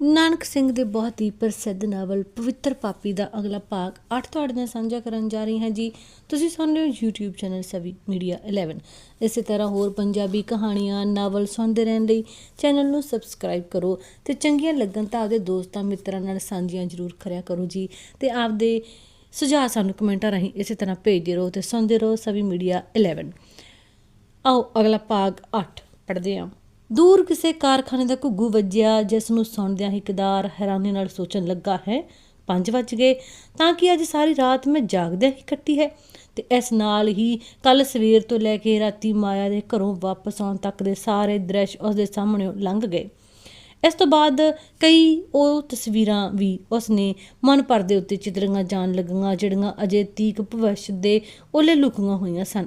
ਨਾਨਕ ਸਿੰਘ ਦੇ ਬਹੁਤ ਹੀ ਪ੍ਰਸਿੱਧ ਨਾਵਲ ਪਵਿੱਤਰ ਪਾਪੀ ਦਾ ਅਗਲਾ ਭਾਗ 8 ਤੁਹਾਡੇ ਨਾਲ ਸਾਂਝਾ ਕਰਨ ਜਾ ਰਹੀ ਹਾਂ ਜੀ। ਤੁਸੀਂ ਸੁਣ ਰਹੇ ਹੋ YouTube ਚੈਨਲ ਸਵੀ ਮੀਡੀਆ 11 ਇਸੇ ਤਰ੍ਹਾਂ ਹੋਰ ਪੰਜਾਬੀ ਕਹਾਣੀਆਂ, ਨਾਵਲ ਸੁਣਦੇ ਰਹਿਣ ਲਈ ਚੈਨਲ ਨੂੰ ਸਬਸਕ੍ਰਾਈਬ ਕਰੋ ਤੇ ਚੰਗੀਆਂ ਲੱਗਣ ਤਾਂ ਆਪਦੇ ਦੋਸਤਾਂ, ਮਿੱਤਰਾਂ ਨਾਲ ਸਾਂਝੀਆਂ ਜ਼ਰੂਰ ਕਰਿਆ ਕਰੋ ਜੀ ਤੇ ਆਪਦੇ ਸੁਝਾਅ ਸਾਨੂੰ ਕਮੈਂਟਾਂ ਰਾਹੀਂ ਇਸੇ ਤਰ੍ਹਾਂ ਭੇਜਦੇ ਰਹੋ ਤੇ ਸੁਣਦੇ ਰਹੋ ਸਵੀ ਮੀਡੀਆ 11 ਆਓ ਅਗਲਾ ਭਾਗ 8 ਪੜ੍ਹਦੇ ਹਾਂ। ਦੂਰ ਕਿਸੇ ਕਾਰਖਾਨੇ ਦਾ ਘੁੱਗੂ ਵੱਜਿਆ, ਜਿਸ ਨੂੰ ਸੁਣਦਿਆਂ ਹੀ ਕਿਦਾਰ ਹੈਰਾਨੀ ਨਾਲ ਸੋਚਣ ਲੱਗਾ, ਹੈ 5 ਵੱਜ ਗਏ। ਤਾਂ ਕਿ ਅੱਜ ਸਾਰੀ ਰਾਤ ਮੈਂ ਜਾਗਦਿਆਂ ਹੀ ਕੱਟੀ ਹੈ? ਤੇ ਇਸ ਨਾਲ ਹੀ ਕੱਲ ਸਵੇਰ ਤੋਂ ਲੈ ਕੇ ਰਾਤੀ ਮਾਇਆ ਦੇ ਘਰੋਂ ਵਾਪਸ ਆਉਣ ਤੱਕ ਦੇ ਸਾਰੇ ਦ੍ਰਿਸ਼ ਉਸ ਦੇ ਸਾਹਮਣੇ ਲੰਘ ਗਏ। ਇਸ ਤੋਂ ਬਾਅਦ ਕਈ ਉਹ ਤਸਵੀਰਾਂ ਵੀ ਉਸਨੇ ਮਨ ਭਰ ਦੇ ਉੱਤੇ ਚਿਤਰੀਆਂ ਜਾਣ ਲੱਗੀਆਂ, ਜਿਹੜੀਆਂ ਅਜੇ ਤੀਕ ਭਵਿੱਖ ਦੇ ਉਹਲੇ ਲੁਕੀਆਂ ਹੋਈਆਂ ਸਨ।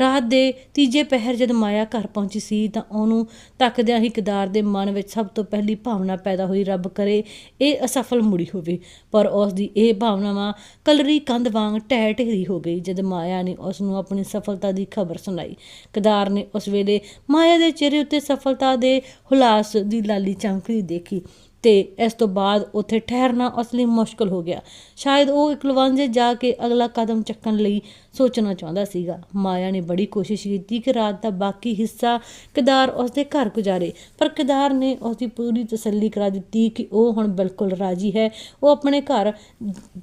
ਰਾਤ ਦੇ ਤੀਜੇ ਪਹਿਰ ਜਦ ਮਾਇਆ ਘਰ ਪਹੁੰਚੀ ਸੀ ਤਾਂ ਉਹਨੂੰ ਤੱਕਦਿਆਂ ਹੀ ਕਿਦਾਰ ਦੇ ਮਨ ਵਿੱਚ ਸਭ ਤੋਂ ਪਹਿਲੀ ਭਾਵਨਾ ਪੈਦਾ ਹੋਈ, ਰੱਬ ਕਰੇ, ਇਹ ਅਸਫਲ ਮੁੜੀ ਹੋਵੇ। ਪਰ ਉਸ ਦੀ ਇਹ ਭਾਵਨਾਵਾਂ ਕਲਰੀ ਕੰਧ ਵਾਂਗ ਢਹਿ ਢੇਰੀ ਹੋ ਗਈ ਜਦ ਮਾਇਆ ਨੇ ਉਸ ਨੂੰ ਆਪਣੀ ਸਫਲਤਾ ਦੀ ਖਬਰ ਸੁਣਾਈ। ਕਿਦਾਰ ਨੇ ਉਸ ਵੇਲੇ ਮਾਇਆ ਦੇ ਚਿਹਰੇ ਉੱਤੇ ਸਫਲਤਾ ਦੇ ਹੁਲਾਸ ਦੀ ਲਾਲੀ ਚਮਕਦੀ ਦੇਖੀ। ਤੇ ਇਸ ਤੋਂ ਬਾਅਦ ਉੱਥੇ ਠਹਿਰਨਾ ਉਸ ਲਈ ਮੁਸ਼ਕਲ ਹੋ ਗਿਆ। ਸ਼ਾਇਦ ਉਹ ਇਕਲਵਾਂਜੇ ਜਾ ਕੇ ਅਗਲਾ ਕਦਮ ਚੱਕਣ ਲਈ ਸੋਚਣਾ ਚਾਹੁੰਦਾ ਸੀਗਾ। ਮਾਇਆ ਨੇ ਬੜੀ ਕੋਸ਼ਿਸ਼ ਕੀਤੀ ਕਿ ਰਾਤ ਦਾ ਬਾਕੀ ਹਿੱਸਾ ਕਿਦਾਰ ਉਸ ਦੇ ਘਰ ਗੁਜ਼ਾਰੇ, ਪਰ ਕਿਦਾਰ ਨੇ ਉਸ ਦੀ ਪੂਰੀ ਤਸੱਲੀ ਕਰਾ ਦਿੱਤੀ ਕਿ ਉਹ ਹੁਣ ਬਿਲਕੁਲ ਰਾਜੀ ਹੈ। ਉਹ ਆਪਣੇ ਘਰ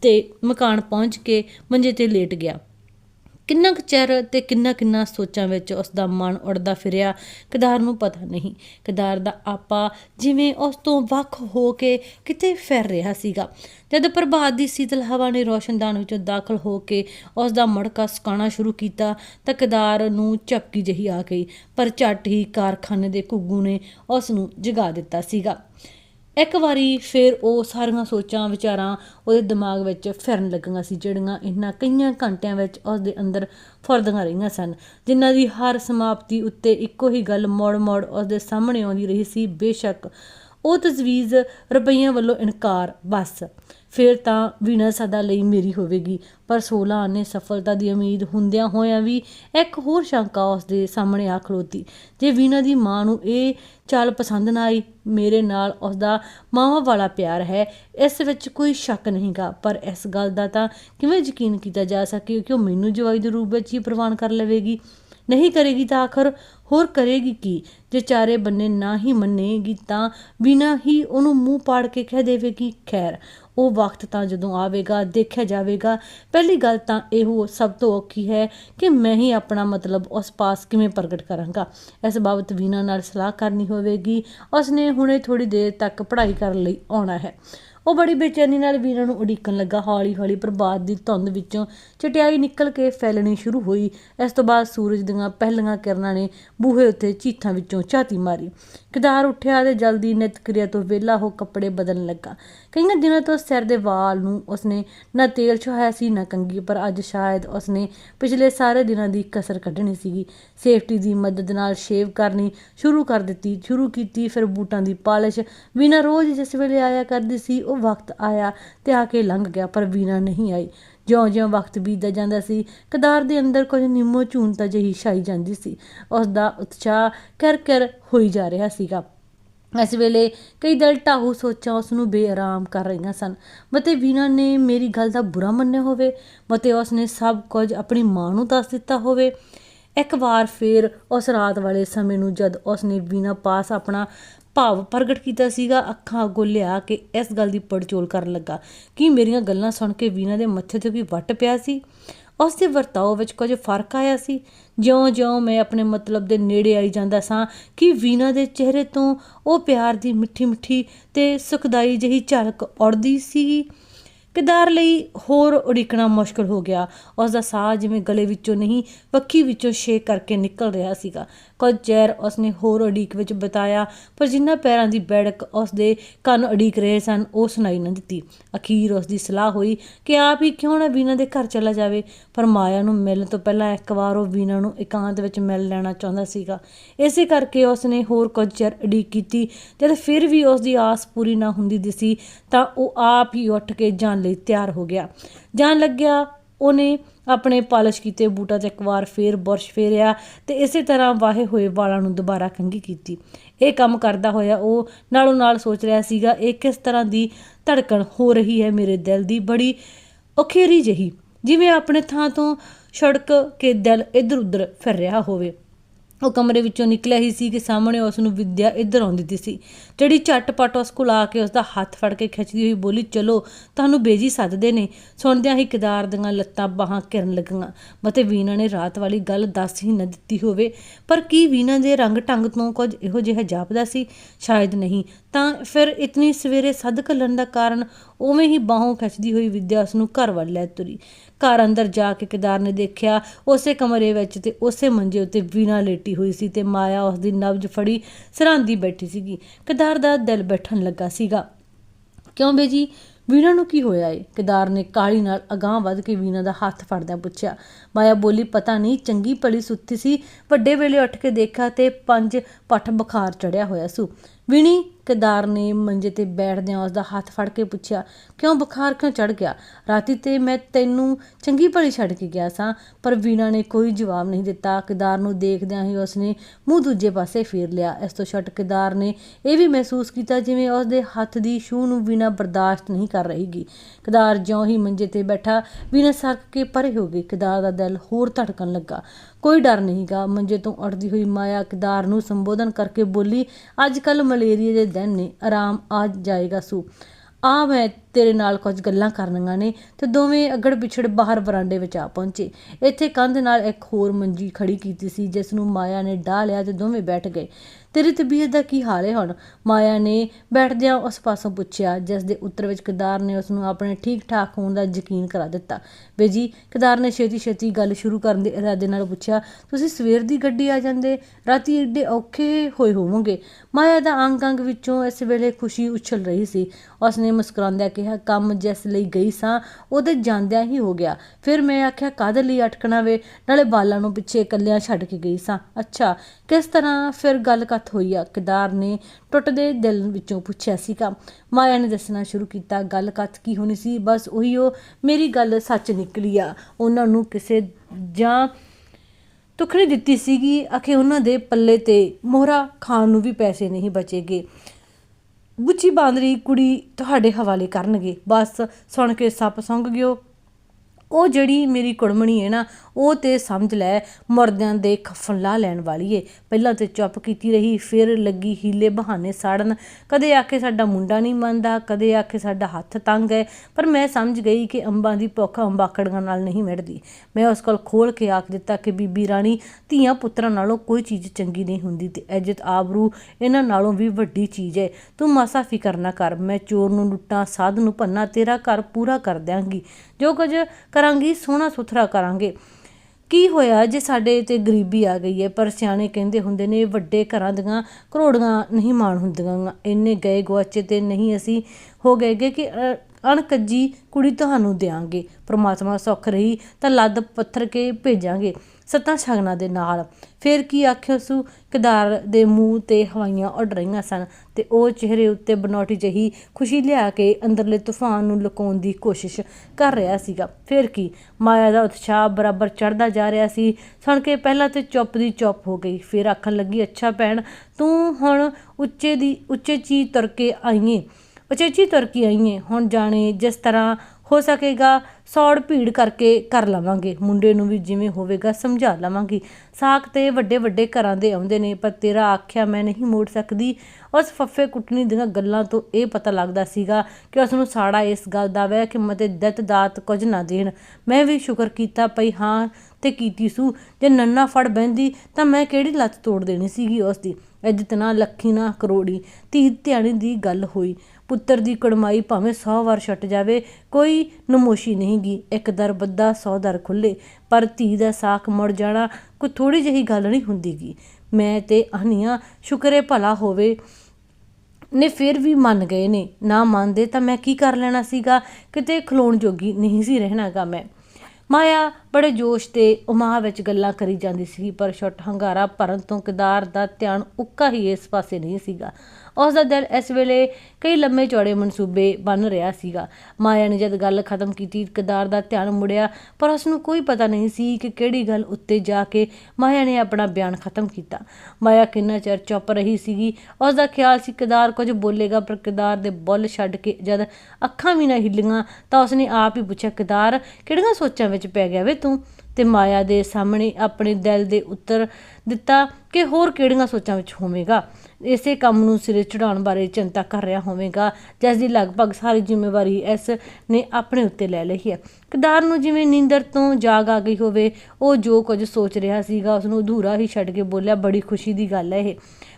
ਤੇ ਮਕਾਨ ਪਹੁੰਚ ਕੇ ਮੰਜੇ ਤੇ ਲੇਟ ਗਿਆ। ਕਿੰਨਾ ਕੁ ਚਿਰ ਤੇ ਕਿੰਨਾ ਕਿੰਨਾ ਸੋਚਾਂ ਵਿੱਚ ਉਸ ਦਾ ਮਨ ਉੜਦਾ ਫਿਰਿਆ, ਕਿਦਾਰ ਨੂੰ ਪਤਾ ਨਹੀਂ। ਕਿਦਾਰ ਦਾ ਆਪਾ ਜਿਵੇਂ ਉਸ ਤੋਂ ਵੱਖ ਹੋ ਕੇ ਕਿਤੇ ਫਿਰ ਰਿਹਾ ਸੀਗਾ। ਜਦ ਪ੍ਰਭਾਤ ਦੀ ਸੀਤਲ ਹਵਾ ਨੇ ਰੋਸ਼ਨਦਾਨ ਵਿੱਚੋਂ ਦਾਖਲ ਹੋ ਕੇ ਉਸ ਦਾ ਮੜਕਾ ਸੁਕਾਣਾ ਸ਼ੁਰੂ ਕੀਤਾ, ਤਾਂ ਕਿਦਾਰ ਨੂੰ ਝਪਕੀ ਜਹੀ ਆ ਗਈ, ਪਰ ਝੱਟ ਹੀ ਕਾਰਖਾਨੇ ਦੇ ਘੁੱਗੂ ਨੇ ਉਸ ਨੂੰ ਜਗਾ ਦਿੱਤਾ ਸੀਗਾ। ਇੱਕ ਵਾਰੀ ਫਿਰ ਉਹ ਸਾਰੀਆਂ ਸੋਚਾਂ, ਵਿਚਾਰਾਂ ਉਹਦੇ ਦਿਮਾਗ ਵਿੱਚ ਫਿਰਨ ਲੱਗੀਆਂ ਸੀ, ਜਿਹੜੀਆਂ ਇਹਨਾਂ ਕਈਆਂ ਘੰਟਿਆਂ ਵਿੱਚ ਉਸ ਦੇ ਅੰਦਰ ਫੁਰਦੀਆਂ ਰਹੀਆਂ ਸਨ। ਜਿਨ੍ਹਾਂ ਦੀ ਹਰ ਸਮਾਪਤੀ ਉੱਤੇ ਇੱਕੋ ਹੀ ਗੱਲ ਮੋੜ-ਮੋੜ ਉਸ ਦੇ ਸਾਹਮਣੇ ਆਉਂਦੀ ਰਹੀ ਸੀ, ਬੇਸ਼ੱਕ ਉਹ ਤਜਵੀਜ਼ ਰੁਪਈਆਂ ਵੱਲੋਂ ਇਨਕਾਰ, ਬਸ। ਫਿਰ ਤਾਂ ਵੀਣਾ ਸਦਾ ਲਈ ਮੇਰੀ ਹੋਵੇਗੀ। ਪਰ 16 ਨੇ ਸਫਲਤਾ ਦੀ ਉਮੀਦ ਹੁੰਦਿਆਂ ਹੋਇਆਂ ਵੀ ਇੱਕ ਹੋਰ ਸ਼ੰਕਾ ਉਸ ਦੇ ਸਾਹਮਣੇ ਆ ਖਲੋਤੀ ਜੇ ਵੀਣਾ ਦੀ ਮਾਂ ਨੂੰ ਇਹ ਚਾਲ ਪਸੰਦ ਨਾ ਆਈ, ਮੇਰੇ ਨਾਲ ਉਸ ਦਾ ਮਾਵਾਂ ਵਾਲਾ ਪਿਆਰ ਹੈ, ਇਸ ਵਿੱਚ ਕੋਈ ਸ਼ੱਕ ਨਹੀਂਗਾ। ਪਰ ਇਸ ਗੱਲ ਦਾ ਤਾਂ ਕਿਵੇਂ ਯਕੀਨ ਕੀਤਾ ਜਾ ਸਕੇ ਕਿ ਉਹ ਮੈਨੂੰ ਜਵਾਈ ਦੇ ਰੂਪ ਵਿੱਚ ਹੀ ਪ੍ਰਵਾਨ ਕਰ ਲਵੇਗੀ? ਨਹੀਂ ਕਰੇਗੀ ਤਾਂ ਆਖਰ ਹੋਰ ਕਰੇਗੀ ਕੀ? ਜੇ ਚਾਰੇ ਬੰਨੇ ਨਾ ਹੀ ਮੰਨੇਗੀ ਤਾਂ ਬਿਨਾਂ ਹੀ ਉਹਨੂੰ ਮੂੰਹ ਪਾੜ ਕੇ ਕਹਿ ਦੇਵੇਗੀ, ਖੈਰ, ਉਹ ਵਕਤ ਤਾਂ ਜਦੋਂ ਆਵੇਗਾ, ਦੇਖਿਆ ਜਾਵੇਗਾ। ਪਹਿਲੀ ਗੱਲ ਤਾਂ ਇਹੋ ਸਭ ਤੋਂ ਔਖੀ ਹੈ ਕਿ ਮੈਂ ਹੀ ਆਪਣਾ ਮਤਲਬ ਉਸ ਪਾਸ ਕਿਵੇਂ ਪ੍ਰਗਟ ਕਰਾਂਗਾ। ਇਸ ਬਾਬਤ ਵੀਨਾ ਨਾਲ ਸਲਾਹ ਕਰਨੀ ਹੋਵੇਗੀ। ਉਸਨੇ ਹੁਣੇ ਥੋੜੀ ਦੇਰ ਤੱਕ ਪੜ੍ਹਾਈ ਕਰਨ ਲਈ ਆਉਣਾ ਹੈ। ਉਹ ਬੜੀ ਬੇਚੈਨੀ ਨਾਲ ਵੀਰਾਂ ਨੂੰ ਉਡੀਕਣ ਲੱਗਾ। ਹੌਲੀ-ਹੌਲੀ ਪ੍ਰਭਾਤ ਦੀ ਧੁੰਦ ਵਿੱਚੋਂ ਚਟਿਆਈ ਨਿਕਲ ਕੇ ਫੈਲਣੀ ਸ਼ੁਰੂ ਹੋਈ। ਇਸ ਤੋਂ ਬਾਅਦ ਸੂਰਜ ਦੀਆਂ ਪਹਿਲੀਆਂ ਕਿਰਨਾਂ ਨੇ ਬੂਹੇ ਉੱਤੇ ਚੀਥਾਂ ਵਿੱਚੋਂ ਝਾਤੀ ਮਾਰੀ। ਕਿਦਾਰ ਉੱਠਿਆ ਤੇ ਜਲਦੀ ਨਿਤਕ੍ਰਿਆ ਤੋਂ ਵਿਹਲਾ ਹੋ ਕੱਪੜੇ ਬਦਲਣ ਲੱਗਾ। ਕਈਆਂ ਦਿਨਾਂ ਤੋਂ ਸਿਰ ਦੇ ਵਾਲ ਨੂੰ ਉਸਨੇ ਨਾ ਤੇਲ ਛੁਹਾਇਆ ਸੀ, ਨਾ ਕੰਗੀ ਪਰ ਅੱਜ ਸ਼ਾਇਦ ਉਸਨੇ ਪਿਛਲੇ ਸਾਰੇ ਦਿਨਾਂ ਦੀ ਕਸਰ ਕੱਢਣੀ ਸੀਗੀ। ਸੇਫਟੀ ਦੀ ਮਦਦ ਨਾਲ ਸ਼ੇਵ ਕਰਨੀ ਸ਼ੁਰੂ ਕਰ ਦਿੱਤੀ। ਸ਼ੁਰੂ ਕੀਤੀ ਫਿਰ ਬੂਟਾਂ ਦੀ ਪਾਲਿਸ਼। ਵੀਨਾ ਰੋਜ਼ ਜਿਸ ਵੇਲੇ ਆਇਆ ਕਰਦੀ ਸੀ, ਉਹ ਵਕਤ ਆਇਆ ਤੇ ਆ ਕੇ ਲੰਘ ਗਿਆ, ਪਰ ਵੀਨਾ ਨਹੀਂ ਆਈ। ਜਿਉਂ-ਜਿਉਂ ਵਕਤ ਬੀਤਦਾ ਜਾਂਦਾ ਸੀ, ਕਦਾਰ ਦੇ ਅੰਦਰ ਕੁਝ ਨਿੰਮੋ ਝੂਨਤਾ ਜਿਹੀ ਛਾਈ ਜਾਂਦੀ ਸੀ ਉਸ ਦਾ ਉਤਸ਼ਾਹ ਕਰ-ਕਰ ਹੋਈ ਜਾ ਰਿਹਾ ਸੀਗਾ। ਇਸ ਵੇਲੇ ਕਈ ਦਿਲ ਢਾਹੂ ਸੋਚਾਂ ਉਸ ਨੂੰ ਬੇਆਰਾਮ ਕਰ ਰਹੀਆਂ ਸਨ। ਮਤੇ ਵੀਨਾ ਨੇ ਮੇਰੀ ਗੱਲ ਦਾ ਬੁਰਾ ਮੰਨਿਆ ਹੋਵੇ, ਮਤੇ ਉਸ ਨੇ ਸਭ ਕੁਝ ਆਪਣੀ ਮਾਂ ਨੂੰ ਦੱਸ ਦਿੱਤਾ ਹੋਵੇ। ਇੱਕ ਵਾਰ ਫੇਰ ਉਸ ਰਾਤ ਵਾਲੇ ਸਮੇਂ ਨੂੰ ਜਦ ਉਸ ਨੇ ਵੀਨਾ ਪਾਸ ਆਪਣਾ ਭਾਵ ਪ੍ਰਗਟ ਕੀਤਾ ਸੀਗਾ, ਅੱਖਾਂ ਅੱਗੋਂ ਲਿਆ ਕੇ ਇਸ ਗੱਲ ਦੀ ਪੜਚੋਲ ਕਰਨ ਲੱਗਾ ਕਿ ਮੇਰੀਆਂ ਗੱਲਾਂ ਸੁਣ ਕੇ ਵੀਨਾ ਦੇ ਮੱਥੇ ਤੇ ਵੀ ਵੱਟ ਪਿਆ ਸੀ। ਉਸ ਦੇ ਵਰਤਾਓ ਵਿੱਚ ਕੁਝ ਫ਼ਰਕ ਆਇਆ ਸੀ। ਜਿਉਂ-ਜਿਉਂ ਮੈਂ ਆਪਣੇ ਮਤਲਬ ਦੇ ਨੇੜੇ ਆਈ ਜਾਂਦਾ ਸਾਂ ਕਿ ਵੀਨਾ ਦੇ ਚਿਹਰੇ ਤੋਂ ਉਹ ਪਿਆਰ ਦੀ ਮਿੱਠੀ-ਮਿੱਠੀ ਤੇ ਸੁਖਦਾਈ ਜਿਹੀ ਝਲਕ ਉੜਦੀ ਸੀ ਕਿਦਾਰ ਲਈ ਹੋਰ ਉਡੀਕਣਾ ਮੁਸ਼ਕਲ ਹੋ ਗਿਆ। ਉਸ ਦਾ ਸਾਹ ਜਿਵੇਂ ਗਲੇ ਵਿੱਚੋਂ ਨਹੀਂ ਪੱਖੀ ਵਿੱਚੋਂ ਛੇਕ ਕਰਕੇ ਨਿਕਲ ਰਿਹਾ ਸੀਗਾ। ਕੁਝ ਚਿਰ ਉਸਨੇ ਹੋਰ ਉਡੀਕ ਵਿੱਚ ਬਿਤਾਇਆ, ਪਰ ਜਿੰਨਾ ਪੈਰਾਂ ਦੀ ਬੈੜਕ ਉਸਦੇ ਕੰਨ ਉਡੀਕ ਰਹੇ ਸਨ, ਉਹ ਸੁਣਾਈ ਨਾ ਦਿੱਤੀ। ਅਖੀਰ ਉਸਦੀ ਸਲਾਹ ਹੋਈ ਕਿ ਆਪ ਹੀ ਕਿਉਂ ਨਾ ਵੀਨਾ ਦੇ ਘਰ ਚਲਾ ਜਾਵੇ, ਪਰ ਮਾਇਆ ਨੂੰ ਮਿਲਣ ਤੋਂ ਪਹਿਲਾਂ ਇੱਕ ਵਾਰ ਉਹ ਵੀਨਾ ਨੂੰ ਇਕਾਂਤ ਵਿੱਚ ਮਿਲ ਲੈਣਾ ਚਾਹੁੰਦਾ ਸੀਗਾ। ਇਸੇ ਕਰਕੇ ਉਸਨੇ ਹੋਰ ਕੁਝ ਚਿਰ ਉਡੀਕ ਕੀਤੀ। ਜਦ ਫਿਰ ਵੀ ਉਸਦੀ ਆਸ ਪੂਰੀ ਨਾ ਹੁੰਦੀ ਦਿਸੀ, ਤਾਂ ਉਹ ਆਪ ਹੀ ਉੱਠ ਕੇ ਜਾਣ ਲਈ ਤਿਆਰ ਹੋ ਗਿਆ। ਜਾਣ ਲੱਗਿਆ ਉਹਨੇ ਆਪਣੇ ਪਾਲਿਸ਼ ਕੀਤੇ ਬੂਟਾਂ 'ਚ ਇੱਕ ਵਾਰ ਫੇਰ ਬੁਰਸ਼ ਫੇਰਿਆ ਤੇ ਇਸੇ ਤਰ੍ਹਾਂ ਵਾਹੇ ਹੋਏ ਵਾਲਾਂ ਨੂੰ ਦੁਬਾਰਾ ਕੰਘੀ ਕੀਤੀ। ਇਹ ਕੰਮ ਕਰਦਾ ਹੋਇਆ ਉਹ ਨਾਲੋਂ ਨਾਲ ਸੋਚ ਰਿਹਾ ਸੀਗਾ, ਇਹ ਕਿਸ ਤਰ੍ਹਾਂ ਦੀ ਧੜਕਣ ਹੋ ਰਹੀ ਹੈ ਮੇਰੇ ਦਿਲ ਦੀ? ਬੜੀ ਔਖੇਰੀ ਜਹੀ, ਜਿਵੇਂ ਆਪਣੇ ਥਾਂ ਤੋਂ ਛੜਕ ਕੇ ਦਿਲ ਇੱਧਰ ਉੱਧਰ ਫਿਰ ਰਿਹਾ ਹੋਵੇ। ਉਹ ਕਮਰੇ ਵਿੱਚੋਂ ਨਿਕਲਿਆ ਹੀ ਸੀ ਕਿ ਸਾਹਮਣੇ ਉਸ ਨੂੰ ਵਿਦਿਆ ਇੱਧਰ ਆਉਂਦੀ ਸੀ। ਜਿਹੜੀ ਝਟਪਟ ਉਸ ਕੋਲ ਆ ਕੇ ਉਸ ਦਾ ਹੱਥ ਫੜ ਕੇ ਖਿੱਚਦੀ ਹੋਈ ਬੋਲੀ, ਚਲੋ, ਤੁਹਾਨੂੰ ਬੇਜੀ ਸੱਦਦੇ ਨੇ। ਸੁਣਦਿਆਂ ਹੀ ਕਿਦਾਰ ਦੀਆਂ ਲੱਤਾਂ ਬਾਹਾਂ ਕਿਰਨ ਲੱਗੀਆਂ। ਮਤੇ ਵੀਨਾ ਨੇ ਰਾਤ ਵਾਲੀ ਗੱਲ ਦੱਸ ਹੀ ਨਾ ਦਿੱਤੀ ਹੋਵੇ। ਪਰ ਕੀ ਵੀਨਾ ਦੇ ਰੰਗ ਢੰਗ ਤੋਂ ਕੁਝ ਇਹੋ ਜਿਹਾ ਜਾਪਦਾ ਸੀ? ਸ਼ਾਇਦ ਨਹੀਂ। ਤਾਂ ਫਿਰ ਇਤਨੀ ਸਵੇਰੇ ਸੱਦ ਘੱਲਣ ਦਾ ਕਾਰਨ ਉਵੇਂ ਹੀ ਬਾਹੋਂ ਖਿੱਚਦੀ ਹੋਈ ਵਿਦਿਆ ਉਸ ਨੂੰ ਘਰ ਵੱਲ ਲੈ ਤੁਰੀ। ਘਰ ਅੰਦਰ ਜਾ ਕੇ ਕਿਦਾਰ ਨੇ ਦੇਖਿਆ, ਉਸੇ ਕਮਰੇ ਵਿੱਚ ਤੇ ਉਸੇ ਮੰਜੇ ਉੱਤੇ ਵੀਨਾ ਲੇਟੀ ਹੋਈ ਸੀ ਤੇ ਮਾਇਆ ਉਸ ਦੀ ਨਬਜ ਫੜੀ, ਸਰਾਂਦੀ ਬੈਠੀ ਸੀਗੀ। ਕਿਦਾਰ ਦਾ ਦਿਲ ਬੈਠਣ ਲੱਗਾ ਸੀਗਾ। ਕਿਉਂ ਬੇਜੀ ਵੀਣਾ ਨੂੰ ਕੀ ਹੋਇਆ ਏ? ਕਿਦਾਰ ਨੇ ਕਾਲੀ ਨਾਲ ਅਗਾਹ ਵੱਧ ਕੇ ਵੀਣਾ ਦਾ ਹੱਥ ਫੜਦਿਆਂ ਪੁੱਛਿਆ। ਮਾਇਆ ਬੋਲੀ, ਪਤਾ ਨਹੀਂ, ਚੰਗੀ ਭਲੀ ਸੁੱਤੀ ਸੀ। ਵੱਡੇ ਵੇਲੇ ਉੱਠ ਕੇ ਦੇਖਿਆ ਤੇ ਪੰਜ ਪੱਠ ਬੁਖਾਰ ਚੜਿਆ ਹੋਇਆ ਸੂ। ਵੀਣੀ ਕੇਦਾਰ ਨੇ ਮੰਜੇ ਤੇ ਬੈਠਦਿਆਂ ਉਸ ਦਾ ਹੱਥ ਫੜ ਕੇ ਪੁੱਛਿਆ, ਕਿਉਂ ਬੁਖਾਰ ਕਿਉਂ ਚੜ ਗਿਆ? ਰਾਤੀ ਤੇ ਮੈਂ ਤੈਨੂੰ ਚੰਗੀ ਭਲੀ ਛੱਡ ਕੇ ਗਿਆ ਸਾਂ, ਪਰ ਵੀਣਾ ਨੇ ਕੋਈ ਜਵਾਬ ਨਹੀਂ ਦਿੱਤਾ। ਕੇਦਾਰ ਨੂੰ ਦੇਖਦਿਆਂ ਹੀ ਉਸ ਨੇ ਮੂੰਹ ਦੂਜੇ ਪਾਸੇ ਫੇਰ ਲਿਆ। ਇਸ ਤੋਂ ਛੱਡ ਕੇਦਾਰ ਨੇ ਇਹ ਵੀ ਮਹਿਸੂਸ ਕੀਤਾ ਜਿਵੇਂ ਉਸ ਦੇ ਹੱਥ ਦੀ ਛੂਹ ਨੂੰ ਵੀਣਾ ਬਰਦਾਸ਼ਤ ਨਹੀਂ ਕਰ ਰਹੀਗੀ। ਕੇਦਾਰ ਜਿਉਂ ਹੀ ਮੰਜੇ ਤੇ ਬੈਠਾ ਵੀਣਾ ਸਰਕ ਕੇ ਪਰੇ ਹੋ ਗਈ। ਕਿਦਾਰ ਦਾ ਦਿਲ ਹੋਰ ਧੜਕਣ ਲੱਗਾ। ਕੋਈ ਡਰ ਨਹੀਂਗਾ। ਮੰਜੇ ਤੋਂ ਉੱਠਦੀ ਹੋਈ ਮਾਇਆ ਕੇਦਾਰ ਨੂੰ ਸੰਬੋਧਨ ਕਰਕੇ ਬੋਲੀ, ਅੱਜ ਕੱਲ ਮਲੇਰੀਆ ਦੇ ਦਿਨ ਨੇ ਆਰਾਮ ਆ ਜਾਏਗਾ ਸੂ। ਆ ਮੈਂ ਤੇਰੇ ਨਾਲ ਕੁਝ ਗੱਲਾਂ ਕਰਨੀਆਂ ਨੇ ਤੇ ਦੋਵੇਂ ਅਗੜ ਪਿਛੜ ਬਾਹਰ ਬਰਾਂਡੇ ਵਿੱਚ ਆ ਪਹੁੰਚੇ। ਇੱਥੇ ਕੰਧ ਨਾਲ ਇੱਕ ਹੋਰ ਮੰਜੀ ਖੜੀ ਕੀਤੀ ਸੀ ਜਿਸ ਨੂੰ ਮਾਇਆ ਨੇ ਢਾ ਲਿਆ ਤੇ ਦੋਵੇਂ ਬੈਠ ਗਏ। ਤੇਰੀ ਤਬੀਅਤ ਦਾ ਕੀ ਹਾਲ ਹੈ ਹੁਣ? ਮਾਇਆ ਨੇ ਬੈਠਦਿਆਂ ਉਸ ਪਾਸੋਂ ਪੁੱਛਿਆ, ਜਿਸ ਦੇ ਉੱਤਰ ਵਿੱਚ ਕਿਦਾਰ ਨੇ ਉਸ ਨੂੰ ਆਪਣੇ ਠੀਕ ਠਾਕ ਹੋਣ ਦਾ ਯਕੀਨ ਕਰਾ ਦਿੱਤਾ। ਬੇਜੀ ਕਿਦਾਰ ਨੇ ਛੇਤੀ ਛੇਤੀ ਗੱਲ ਸ਼ੁਰੂ ਕਰਨ ਦੇ ਇਰਾਦੇ ਨਾਲ ਪੁੱਛਿਆ, ਤੁਸੀਂ ਸਵੇਰ ਦੀ ਗੱਡੀ ਆ ਜਾਂਦੇ? ਰਾਤੀ ਏਡੇ ਔਖੇ ਹੋਏ ਹੋਵੋਗੇ? ਮਾਇਆ ਦਾ ਅੰਗ ਅੰਗ ਵਿੱਚੋਂ ਇਸ ਵੇਲੇ ਖੁਸ਼ੀ ਉਛਲ ਰਹੀ ਸੀ। ਉਸ ਨੇ ਮੁਸਕਰਾਉਂਦਿਆਂ ਕਿਹਾ, ਕੰਮ ਜਿਸ ਲਈ ਗਈ ਸਾਂ, ਉਹਦੇ ਜਾਂਦਿਆਂ ਹੀ ਹੋ ਗਿਆ। ਫਿਰ ਮੈਂ ਆਖਿਆ, ਕਾਹਦੇ ਲਈ ਅਟਕਣਾ ਵੇ? ਨਾਲੇ ਬਾਲਾਂ ਨੂੰ ਪਿੱਛੇ ਇਕੱਲਿਆਂ ਛੱਡ ਕੇ ਗਈ ਸਾਂ। ਅੱਛਾ, ਕਿਸ ਤਰ੍ਹਾਂ ਫਿਰ ਗੱਲ ਕਰ ਕਥ ਹੋਈ ਆ। ਕਿਦਾਰ ਨੇ ਟੁੱਟਦੇ ਦਿਲ ਵਿੱਚੋਂ ਪੁੱਛਿਆ ਸੀਗਾ। ਮਾਇਆ ਨੇ ਦੱਸਣਾ ਸ਼ੁਰੂ ਕੀਤਾ, ਗੱਲ ਕੀ ਹੋਣੀ ਸੀ? ਬਸ ਉਹੀ ਉਹ ਮੇਰੀ ਗੱਲ ਸੱਚ ਨਿਕਲੀ ਆ। ਉਹਨਾਂ ਨੂੰ ਕਿਸੇ ਜਾਂ ਤੁਖੜੀ ਦਿੱਤੀ ਸੀਗੀ। ਅਖੇ ਉਹਨਾਂ ਦੇ ਪੱਲੇ ਤੇ ਮੋਹਰਾ ਖਾਣ ਨੂੰ ਵੀ ਪੈਸੇ ਨਹੀਂ ਬਚੇਗੇ। ਬੁੱਚੀ ਬਾਂਦਰੀ ਕੁੜੀ ਤੁਹਾਡੇ ਹਵਾਲੇ ਕਰਨਗੇ। ਬਸ ਸੁਣ ਕੇ ਸੱਪ ਸੰਗ ਗਿਓ। ਉਹ ਜਿਹੜੀ ਮੇਰੀ ਕੁੜਮਣੀ ਹੈ ਨਾ ਉਹ ਤੇ ਸਮਝ ਲੈ ਮਰਦਿਆਂ ਦੇ ਖਫਨ ਲਾ ਲੈਣ ਵਾਲੀ ਏ ਪਹਿਲਾਂ ਤੇ ਚੁੱਪ ਕੀਤੀ ਰਹੀ, ਫਿਰ ਲੱਗੀ ਹੀਲੇ ਬਹਾਨੇ ਸਾੜਨ। ਕਦੇ ਆਖੇ ਸਾਡਾ ਮੁੰਡਾ ਨਹੀਂ ਮੰਨਦਾ, ਕਦੇ ਆਖੇ ਸਾਡਾ ਹੱਥ ਤੰਗ ਹੈ, ਪਰ ਮੈਂ ਸਮਝ ਗਈ ਕਿ ਅੰਬਾਂ ਦੀ ਭੁੱਖ ਅੰਬਾਕੜੀਆਂ ਨਾਲ ਨਹੀਂ ਮਿਟਦੀ। ਮੈਂ ਉਸ ਕੋਲ ਖੋਲ ਕੇ ਆਖ ਦਿੱਤਾ ਕਿ ਬੀਬੀ ਰਾਣੀ, ਧੀਆਂ ਪੁੱਤਰਾਂ ਨਾਲੋਂ ਕੋਈ ਚੀਜ਼ ਚੰਗੀ ਨਹੀਂ ਹੁੰਦੀ ਤੇ ਇੱਜ਼ਤ ਆਬਰੂ ਇਹਨਾਂ ਨਾਲੋਂ ਵੀ ਵੱਡੀ ਚੀਜ਼ ਹੈ। ਤੂੰ ਮਾਸਾ ਫਿਕਰ ਨਾ ਕਰ, ਮੈਂ ਚੋਰ ਨੂੰ ਲੁੱਟਾਂ, ਸਾਧ ਨੂੰ ਭੰਨਾ, ਤੇਰਾ ਘਰ ਪੂਰਾ ਕਰ ਦਿਆਂਗੀ। ਜੋ ਕੁਝ ਕਰਾਂਗੀ, ਸੋਹਣਾ ਸੁਥਰਾ ਕਰਾਂਗੇ। ਕੀ ਹੋਇਆ ਜੇ ਸਾਡੇ ਤੇ ਗਰੀਬੀ ਆ ਗਈ ਹੈ? ਪਰ ਸਿਆਣੇ ਕਹਿੰਦੇ ਹੁੰਦੇ ਨੇ, ਵੱਡੇ ਘਰਾਂ ਦੀਆਂ ਕਰੋੜੀਆਂ ਨਹੀਂ ਮਾਣ ਹੁੰਦੀਆਂ। ਇੰਨੇ ਗਏ ਗਵਾਚੇ ਤੇ ਨਹੀਂ ਅਸੀਂ ਹੋ ਗਏ ਗੇ ਕਿ ਅਣਕੱਜੀ ਕੁੜੀ ਤੁਹਾਨੂੰ ਦੇਾਂਗੇ ਪ੍ਰਮਾਤਮਾ ਸੁੱਖ ਰਹੀ ਤਾਂ ਲੱਦ ਪੱਥਰ ਕੇ ਭੇਜਾਂਗੇ। ਸੱਤਾਂ ਸ਼ਗਨਾਂ ਦੇ ਨਾਲ। ਫਿਰ ਕੀ ਆਖਿਓ ਸੂ ਕਿਦਾਰ ਦੇ ਮੂੰਹ ਤੇ ਹਵਾਈਆਂ ਉੱਡ ਰਹੀਆਂ ਸਨ ਤੇ ਉਹ ਚਿਹਰੇ ਉੱਤੇ ਬਨੌਟੀ ਜਹੀ ਖੁਸ਼ੀ ਲਿਆ ਕੇ ਅੰਦਰਲੇ ਤੂਫਾਨ ਨੂੰ ਲੁਕਾਉਣ ਦੀ ਕੋਸ਼ਿਸ਼ ਕਰ ਰਿਹਾ ਸੀਗਾ। ਫਿਰ ਕੀ? ਮਾਇਆ ਦਾ ਉਤਸ਼ਾਹ ਬਰਾਬਰ ਚੜਦਾ ਜਾ ਰਿਹਾ ਸੀ। ਸੁਣ ਕੇ ਪਹਿਲਾਂ ਤੇ ਚੁੱਪ ਦੀ ਚੁੱਪ ਹੋ ਗਈ। ਫਿਰ ਆਖਣ ਲੱਗੀ, ਅੱਛਾ ਭੈਣ, ਤੂੰ ਹੁਣ ਉੱਚੇ ਦੀ, ਉੱਚੇ ਚੀ ਤੁਰ ਕੇ ਆਈਏ। ਉਚੇਚੀ ਤੁਰ ਕੇ ਆਈਏ। ਹੁਣ ਜਾਣੇ ਜਿਸ ਤਰ੍ਹਾਂ ਹੋ ਸਕੇਗਾ, ਸੌੜ ਭੀੜ ਕਰਕੇ ਕਰ ਲਵਾਂਗੇ। ਮੁੰਡੇ ਨੂੰ ਵੀ ਜਿਵੇਂ ਹੋਵੇਗਾ, ਸਮਝਾ ਲਵਾਂਗੀ। ਸਾਕ ਤੇ ਵੱਡੇ ਵੱਡੇ ਘਰਾਂ ਦੇ ਆਉਂਦੇ ਨੇ, ਪਰ ਤੇਰਾ ਆਖਿਆ ਮੈਂ ਨਹੀਂ ਮੋੜ ਸਕਦੀ। ਉਸ ਫੱਫੇ ਕੁੱਟਣੀ ਦੀਆਂ ਗੱਲਾਂ ਤੋਂ ਇਹ ਪਤਾ ਲੱਗਦਾ ਸੀਗਾ ਕਿ ਉਸ ਨੂੰ ਸਾੜਾ ਇਸ ਗੱਲ ਦਾ ਵੈ ਕਿ ਮਤੇ ਦਿੱਤ ਦਾਤ ਕੁਝ ਨਾ ਦੇਣ। ਮੈਂ ਵੀ ਸ਼ੁਕਰ ਕੀਤਾ ਪਈ ਹਾਂ ਤੇ ਕੀਤੀ ਸੂ। ਜੇ ਨੰਨਾ ਫੜ ਬਹਿੰਦੀ ਤਾਂ ਮੈਂ ਕਿਹੜੀ ਲੱਤ ਤੋੜ ਦੇਣੀ ਸੀਗੀ ਉਸ ਦੀ ਇੱਜ਼ਤ ਨਾ, ਲੱਖੀ ਨਾ ਕਰੋੜੀ। ਧੀ ਧਿਆਣੀ ਦੀ ਗੱਲ ਹੋਈ। ਪੁੱਤਰ ਦੀ ਕੜਮਾਈ ਭਾਵੇਂ 100 ਵਾਰ ਛੱਟ ਜਾਵੇ, ਕੋਈ ਨਮੋਸ਼ੀ ਨਹੀਂਗੀ ਇੱਕ ਦਰ ਬੱਦਾ 100 ਦਰ ਖੁੱਲੇ ਪਰ ਧੀ ਦਾ ਸਾਖ ਮੁੜ ਜਾਣਾ ਕੋਈ ਥੋੜੀ ਜਿਹੀ ਗੱਲ ਨਹੀਂ ਹੁੰਦੀਗੀ ਮੈਂ ਤੇ ਅਹਨੀਆਂ ਸ਼ੁਕਰੇ ਭਲਾ ਹੋਵੇ। ਨੇ ਫਿਰ ਵੀ ਮੰਨ ਗਏ ਨੇ। ਨਾ ਮੰਨਦੇ ਤਾਂ ਮੈਂ ਕੀ ਕਰ ਲੈਣਾ ਸੀਗਾ? ਕਿਤੇ ਖਲੋਣ ਜੋਗੀ ਨਹੀਂ ਸੀ ਰਹਿਣਾਗਾ ਮੈਂ। ਮਾਇਆ ਬੜੇ ਜੋਸ਼ ਤੇ ਉਮਾਹ ਵਿੱਚ ਗੱਲਾਂ ਕਰੀ ਜਾਂਦੀ ਸੀ ਪਰ ਛੁੱਟ ਹੰਗਾਰਾ ਭਰਨ ਤੋਂ ਕਿਦਾਰ ਦਾ ਧਿਆਨ ਉੱਕਾ ਹੀ ਇਸ ਪਾਸੇ ਨਹੀਂ ਸੀਗਾ। ਉਸ ਦਾ ਦਿਲ ਇਸ ਵੇਲੇ ਕਈ ਲੰਮੇ ਚੌੜੇ ਮਨਸੂਬੇ ਬਣ ਰਿਹਾ ਸੀਗਾ। ਮਾਇਆ ਨੇ ਜਦ ਗੱਲ ਖਤਮ ਕੀਤੀ, ਕਿਦਾਰ ਦਾ ਧਿਆਨ ਮੁੜਿਆ, ਪਰ ਉਸ ਨੂੰ ਕੋਈ ਪਤਾ ਨਹੀਂ ਸੀ ਕਿ ਕਿਹੜੀ ਗੱਲ ਉੱਤੇ ਜਾ ਕੇ ਮਾਇਆ ਨੇ ਆਪਣਾ ਬਿਆਨ ਖਤਮ ਕੀਤਾ। ਮਾਇਆ ਕਿੰਨਾ ਚਿਰ ਚੁੱਪ ਰਹੀ ਸੀਗੀ, ਉਸ ਦਾ ਖਿਆਲ ਸੀ ਕਿਦਾਰ ਕੁਝ ਬੋਲੇਗਾ, ਪਰ ਕਿਦਾਰ ਦੇ ਬੁੱਲ ਛੱਡ ਕੇ ਜਦ ਅੱਖਾਂ ਵੀ ਨਾ ਹਿੱਲੀਆਂ ਤਾਂ ਉਸਨੇ ਆਪ ਹੀ ਪੁੱਛਿਆ, ਕਿਦਾਰ, ਕਿਹੜੀਆਂ ਸੋਚਾਂ ਵਿੱਚ ਪੈ ਗਿਆ ਵੇ ਤੂੰ? ਤੇ ਮਾਇਆ ਦੇ ਸਾਹਮਣੇ ਆਪਣੇ ਦਿਲ ਦੇ ਉੱਤਰ ਦਿੱਤਾ ਕਿ ਹੋਰ ਕਿਹੜੀਆਂ ਸੋਚਾਂ ਵਿੱਚ ਹੋਵੇਗਾ। ਇਸੇ ਕੰਮ ਨੂੰ ਸਿਰੇ ਚੜਾਉਣ ਬਾਰੇ ਚਿੰਤਾ ਕਰ ਰਿਹਾ ਹੋਵੇਗਾ, ਜਿਸ ਦੀ ਲਗਭਗ ਸਾਰੀ ਜ਼ਿੰਮੇਵਾਰੀ ਇਸ ਨੇ ਆਪਣੇ ਉੱਤੇ ਲੈ ਲਈ ਹੈ। ਕਿਦਾਰ ਨੂੰ ਜਿਵੇਂ ਨੀਂਦਰ ਤੋਂ ਜਾਗ ਆ ਗਈ ਹੋਵੇ, ਉਹ ਜੋ ਕੁਝ ਸੋਚ ਰਿਹਾ ਸੀਗਾ ਉਸ ਨੂੰ ਅਧੂਰਾ ਹੀ ਛੱਡ ਕੇ ਬੋਲਿਆ, ਬੜੀ ਖੁਸ਼ੀ ਦੀ ਗੱਲ ਹੈ ਇਹ।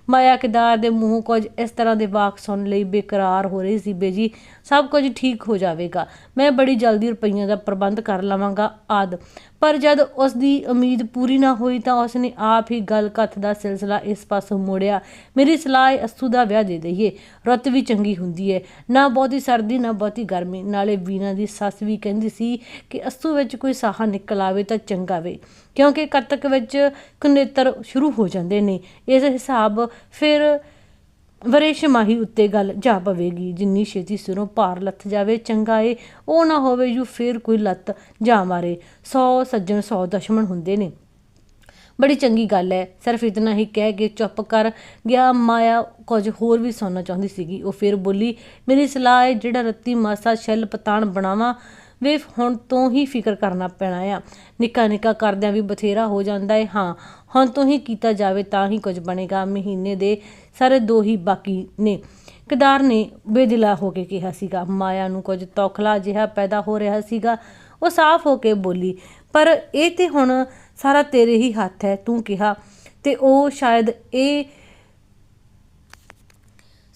ਮਾਇਆ ਕਿਦਾਰ ਦੇ ਮੂੰਹ ਕੁਝ ਇਸ ਤਰ੍ਹਾਂ ਦੇ ਵਾਕ ਸੁਣਨ ਲਈ ਬੇਕਰਾਰ ਹੋ ਰਹੀ ਸੀ, ਬੇਜੀ, ਸਭ ਕੁਝ ਠੀਕ ਹੋ ਜਾਵੇਗਾ। ਮੈਂ ਬੜੀ ਜਲਦੀ ਰੁਪਈਆਂ ਦਾ ਪ੍ਰਬੰਧ ਕਰ ਲਵਾਂਗਾ, ਆਦ। ਪਰ ਜਦ ਉਸ ਦੀ ਉਮੀਦ ਪੂਰੀ ਨਾ ਹੋਈ ਤਾਂ ਉਸ ਨੇ ਆਪ ਹੀ ਗੱਲ ਕੱਥ ਦਾ ਸਿਲਸਿਲਾ ਇਸ ਪਾਸੋਂ ਮੋੜਿਆ। ਮੇਰੀ ਸਲਾਹ ਹੈ ਅਸੂ ਦਾ ਵਿਆਹ ਦੇ ਦਈਏ। ਰੁੱਤ ਵੀ ਚੰਗੀ ਹੁੰਦੀ ਹੈ ਨਾ ਬਹੁਤੀ ਸਰਦੀ, ਨਾ ਬਹੁਤੀ ਗਰਮੀ। ਨਾਲੇ ਵੀਨਾ ਦੀ ਸੱਸ ਵੀ ਕਹਿੰਦੀ ਸੀ ਕਿ ਅਸੂ ਵਿੱਚ ਕੋਈ ਸਾਹ ਨਿਕਲ ਆਵੇ ਤਾਂ ਚੰਗਾ ਵੇ। ਕਿਉਂਕਿ ਕੱਤਕ ਵਿੱਚ ਕਨੇਤਰ ਸ਼ੁਰੂ ਹੋ ਜਾਂਦੇ ਨੇ। ਇਸ ਹਿਸਾਬ ਫਿਰ ਵਰੇਸ਼ ਮਾਹੀ ਉੱਤੇ ਗੱਲ ਜਾ ਪਵੇਗੀ। ਜਿੰਨੀ ਛੇਤੀ ਸਿਰੋਂ ਭਾਰ ਲੱਥ ਜਾਵੇ, ਚੰਗਾ ਏ। ਉਹ ਨਾ ਹੋਵੇ ਜੋ ਫਿਰ ਕੋਈ ਲੱਤ ਜਾ ਮਾਰੇ। 100 ਸੱਜਣ 100 ਦੁਸ਼ਮਣ ਹੁੰਦੇ ਨੇ। ਬੜੀ ਚੰਗੀ ਗੱਲ ਹੈ। ਸਿਰਫ ਇਤਨਾ ਹੀ ਕਹਿ ਕੇ ਚੁੱਪ ਕਰ ਗਿਆ। ਮਾਇਆ ਕੁਝ ਹੋਰ ਵੀ ਸੁਣਨਾ ਚਾਹੁੰਦੀ ਸੀਗੀ। ਉਹ ਫਿਰ ਬੋਲੀ, ਮੇਰੀ ਸਲਾਹ ਹੈ ਜਿਹੜਾ ਰੱਤੀ ਮਾਸਾ ਛੱਲ ਪਤਾਣ ਬਣਾਵਾ, ਵੇ ਹੁਣ ਤੋਂ ਹੀ ਫਿਕਰ ਕਰਨਾ ਪੈਣਾ ਆ। ਨਿੱਕਾ ਨਿੱਕਾ ਕਰਦਿਆਂ ਵੀ ਬਥੇਰਾ ਹੋ ਜਾਂਦਾ ਹੈ। ਹਾਂ, ਹੁਣ ਤੋਂ ਹੀ ਕੀਤਾ ਜਾਵੇ ਤਾਂ ਹੀ ਕੁਝ ਬਣੇਗਾ। ਮਹੀਨੇ ਦੇ ਸਾਰੇ ਦੋ ਹੀ ਬਾਕੀ ਨੇ। ਕਿਦਾਰ ਨੇ ਬੇਦਿਲਾ ਹੋ ਕੇ ਕਿਹਾ ਸੀਗਾ। ਮਾਇਆ ਨੂੰ ਕੁਝ ਤੌਖਲਾ ਜਿਹਾ ਪੈਦਾ ਹੋ ਰਿਹਾ ਸੀਗਾ। ਉਹ ਸਾਫ਼ ਹੋ ਕੇ ਬੋਲੀ, ਪਰ ਇਹ ਤੇ ਹੁਣ ਸਾਰਾ ਤੇਰੇ ਹੀ ਹੱਥ ਹੈ ਤੂੰ ਕਿਹਾ। ਤੇ ਉਹ ਸ਼ਾਇਦ ਇਹ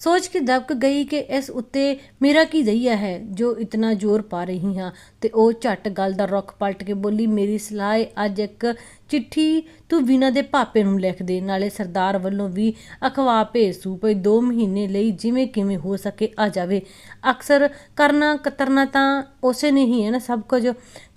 ਸੋਚ ਕੇ ਦਬਕ ਗਈ ਕਿ ਇਸ ਉੱਤੇ ਮੇਰਾ ਕੀ ਦਈਆ ਹੈ, ਜੋ ਇਤਨਾ ਜ਼ੋਰ ਪਾ ਰਹੀ ਹਾਂ। ਤੇ ਉਹ ਝੱਟ ਗੱਲ ਦਾ ਰੁੱਖ ਪਲਟ ਕੇ ਬੋਲੀ, ਮੇਰੀ ਸਲਾਹ ਅੱਜ ਇੱਕ ਚਿੱਠੀ ਤੂੰ ਵੀਨਾ ਦੇ ਪਾਪੇ ਨੂੰ ਲਿਖ ਦੇ। ਨਾਲੇ ਸਰਦਾਰ ਵੱਲੋਂ ਵੀ ਅਖਵਾ ਭੇਜ ਸੂ ਭਈ 2 ਮਹੀਨੇ ਲਈ ਜਿਵੇਂ ਕਿਵੇਂ ਹੋ ਸਕੇ ਆ ਜਾਵੇ। ਅਕਸਰ ਕਰਨਾ ਕਤਰਨਾ ਤਾਂ ਉਸੇ ਨੇ ਹੀ ਹੈ ਨਾ, ਸਭ ਕੁਝ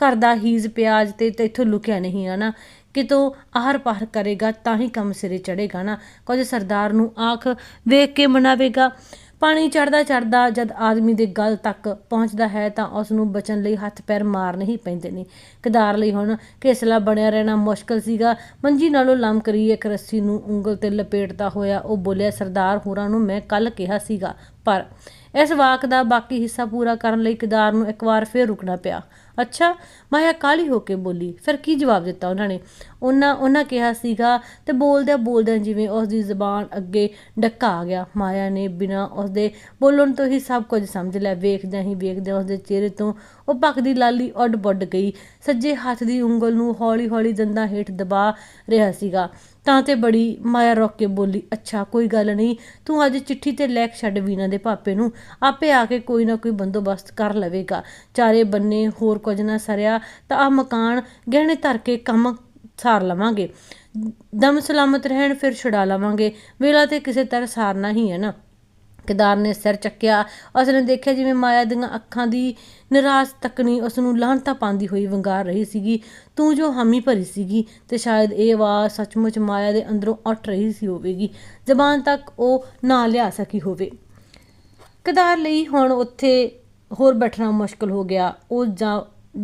ਘਰ ਦਾ ਹੀਜ਼ ਪਿਆਜ਼ ਤੇ ਇੱਥੋਂ ਲੁਕਿਆ ਨਹੀਂ ਹੈ ਨਾ। ਕਿਤੋਂ ਆਹਰ ਪਾਹਰ ਕਰੇਗਾ, ਤਾਂ ਹੀ ਕੰਮ ਸਿਰੇ ਚੜੇਗਾ ਨਾ। ਕੁਝ ਸਰਦਾਰ ਨੂੰ ਆਖ ਵੇਖ ਕੇ ਮਨਾਵੇਗਾ। ਪਾਣੀ ਚੜਦਾ ਚੜਦਾ ਜਦ ਆਦਮੀ ਦੇ ਗਲ ਤੱਕ ਪਹੁੰਚਦਾ ਹੈ, ਤਾਂ ਉਸ ਨੂੰ ਬਚਣ ਲਈ ਹੱਥ ਪੈਰ ਮਾਰਨੇ ਹੀ ਪੈਂਦੇ ਨੇ। ਕਿਦਾਰ ਲਈ ਹੁਣ ਘੇਸਲਾ ਬਣਿਆ ਰਹਿਣਾ ਮੁਸ਼ਕਲ ਸੀਗਾ। ਮੰਜੀ ਨਾਲੋਂ ਲੰਮ ਕਰੀ ਇੱਕ ਰੱਸੀ ਨੂੰ ਉਂਗਲ ਤੇ ਲਪੇਟਦਾ ਹੋਇਆ ਉਹ ਬੋਲਿਆ, ਸਰਦਾਰ ਹੋਰਾਂ ਨੂੰ ਮੈਂ ਕੱਲ ਕਿਹਾ ਸੀਗਾ, ਪਰ ਇਸ ਵਾਕ ਦਾ ਬਾਕੀ ਹਿੱਸਾ ਪੂਰਾ ਕਰਨ ਲਈ ਕਿਦਾਰ ਨੂੰ ਇੱਕ ਵਾਰ ਫੇਰ ਰੁਕਣਾ ਪਿਆ। ਅੱਛਾ ਮਾਇਆ ਕਾਲੀ ਹੋ ਕੇ ਬੋਲੀ? ਫਿਰ ਕੀ ਜਵਾਬ ਦਿੱਤਾ ਉਹਨਾਂ ਨੇ? ਉਹਨਾਂ ਉਹਨਾਂ ਕਿਹਾ ਸੀਗਾ ਤੇ ਬੋਲਦਿਆਂ ਬੋਲਦਿਆਂ ਜਿਵੇਂ ਉਸ ਦੀ ਜ਼ਬਾਨ ਅੱਗੇ ਡੱਕਾ ਆ ਗਿਆ। ਮਾਇਆ ਨੇ ਬਿਨਾ ਉਸ ਦੇ ਬੋਲਣ ਤੋਂ ਹੀ ਸਭ ਕੁਝ ਸਮਝ ਲਿਆ। ਵੇਖਦਿਆਂ ਹੀ ਵੇਖਦਿਆਂ ਉਸ ਦੇ ਚਿਹਰੇ ਤੋਂ ਉਹ ਭਖਦੀ ਲਾਲੀ ਉੱਡ ਪੁੱਡ ਗਈ। ਸੱਜੇ ਹੱਥ ਦੀ ਉਂਗਲ ਨੂੰ ਹੌਲੀ-ਹੌਲੀ ਦੰਦਾਂ ਹੇਠ ਦਬਾ ਰਿਹਾ ਸੀਗਾ। ਤਾਂ ਤੇ ਬੜੀ ਮਾਇਆ ਰੋਕ ਕੇ ਬੋਲੀ, ਅੱਛਾ, ਕੋਈ ਗੱਲ ਨਹੀਂ। ਤੂੰ ਅੱਜ ਚਿੱਠੀ ਤੇ ਲੈ ਕੇ ਛੱਡ ਵੀਨਾ ਦੇ ਪਾਪੇ ਨੂੰ। ਆਪੇ ਆ ਕੇ ਕੋਈ ਨਾ ਕੋਈ ਬੰਦੋਬਸਤ ਕਰ ਲਵੇਗਾ। ਚਾਰੇ ਬੰਨੇ ਹੋਰ ਕੁਝ ਨਾ ਸਰਿਆ ਤਾਂ ਆ ਮਕਾਨ ਗਹਿਣੇ ਧਰ ਕੇ ਕੰਮ ਸਾਰ ਲਵਾਂਗੇ। ਦਮ ਸਲਾਮਤ ਰਹਿਣ ਫਿਰ ਛੁਡਾ ਲਵਾਂਗੇ। ਵੇਲਾ ਤੇ ਕਿਸੇ ਤਰ੍ਹਾਂ ਸਾਰਨਾ ਹੀ ਹੈ ਨਾ। ਕਿਦਾਰ ਨੇ ਸਿਰ ਚੱਕਿਆ। ਉਸ ਨੇ ਦੇਖਿਆ ਜਿਵੇਂ ਮਾਇਆ ਦੀਆਂ ਅੱਖਾਂ ਦੀ ਨਿਰਾਸ਼ ਤੱਕਣੀ ਉਸ ਨੂੰ ਲਾਹਨਤਾ ਪਾਉਂਦੀ ਹੋਈ ਵੰਗਾਰ ਰਹੀ ਸੀਗੀ। ਤੂੰ ਜੋ ਹਾਮੀ ਭਰੀ ਸੀਗੀ ਤੇ ਸ਼ਾਇਦ ਇਹ ਆਵਾਜ਼ ਸੱਚਮੁੱਚ ਮਾਇਆ ਦੇ ਅੰਦਰੋਂ ਉੱਠ ਰਹੀ ਸੀ ਹੋਵੇਗੀ। ਜ਼ਬਾਨ ਤੱਕ ਉਹ ਨਾ ਲਿਆ ਸਕੀ ਹੋਵੇ। ਕਿਦਾਰ ਲਈ ਹੁਣ ਉੱਥੇ ਹੋਰ ਬੈਠਣਾ ਮੁਸ਼ਕਲ ਹੋ ਗਿਆ। ਉਹ ਜਾਂ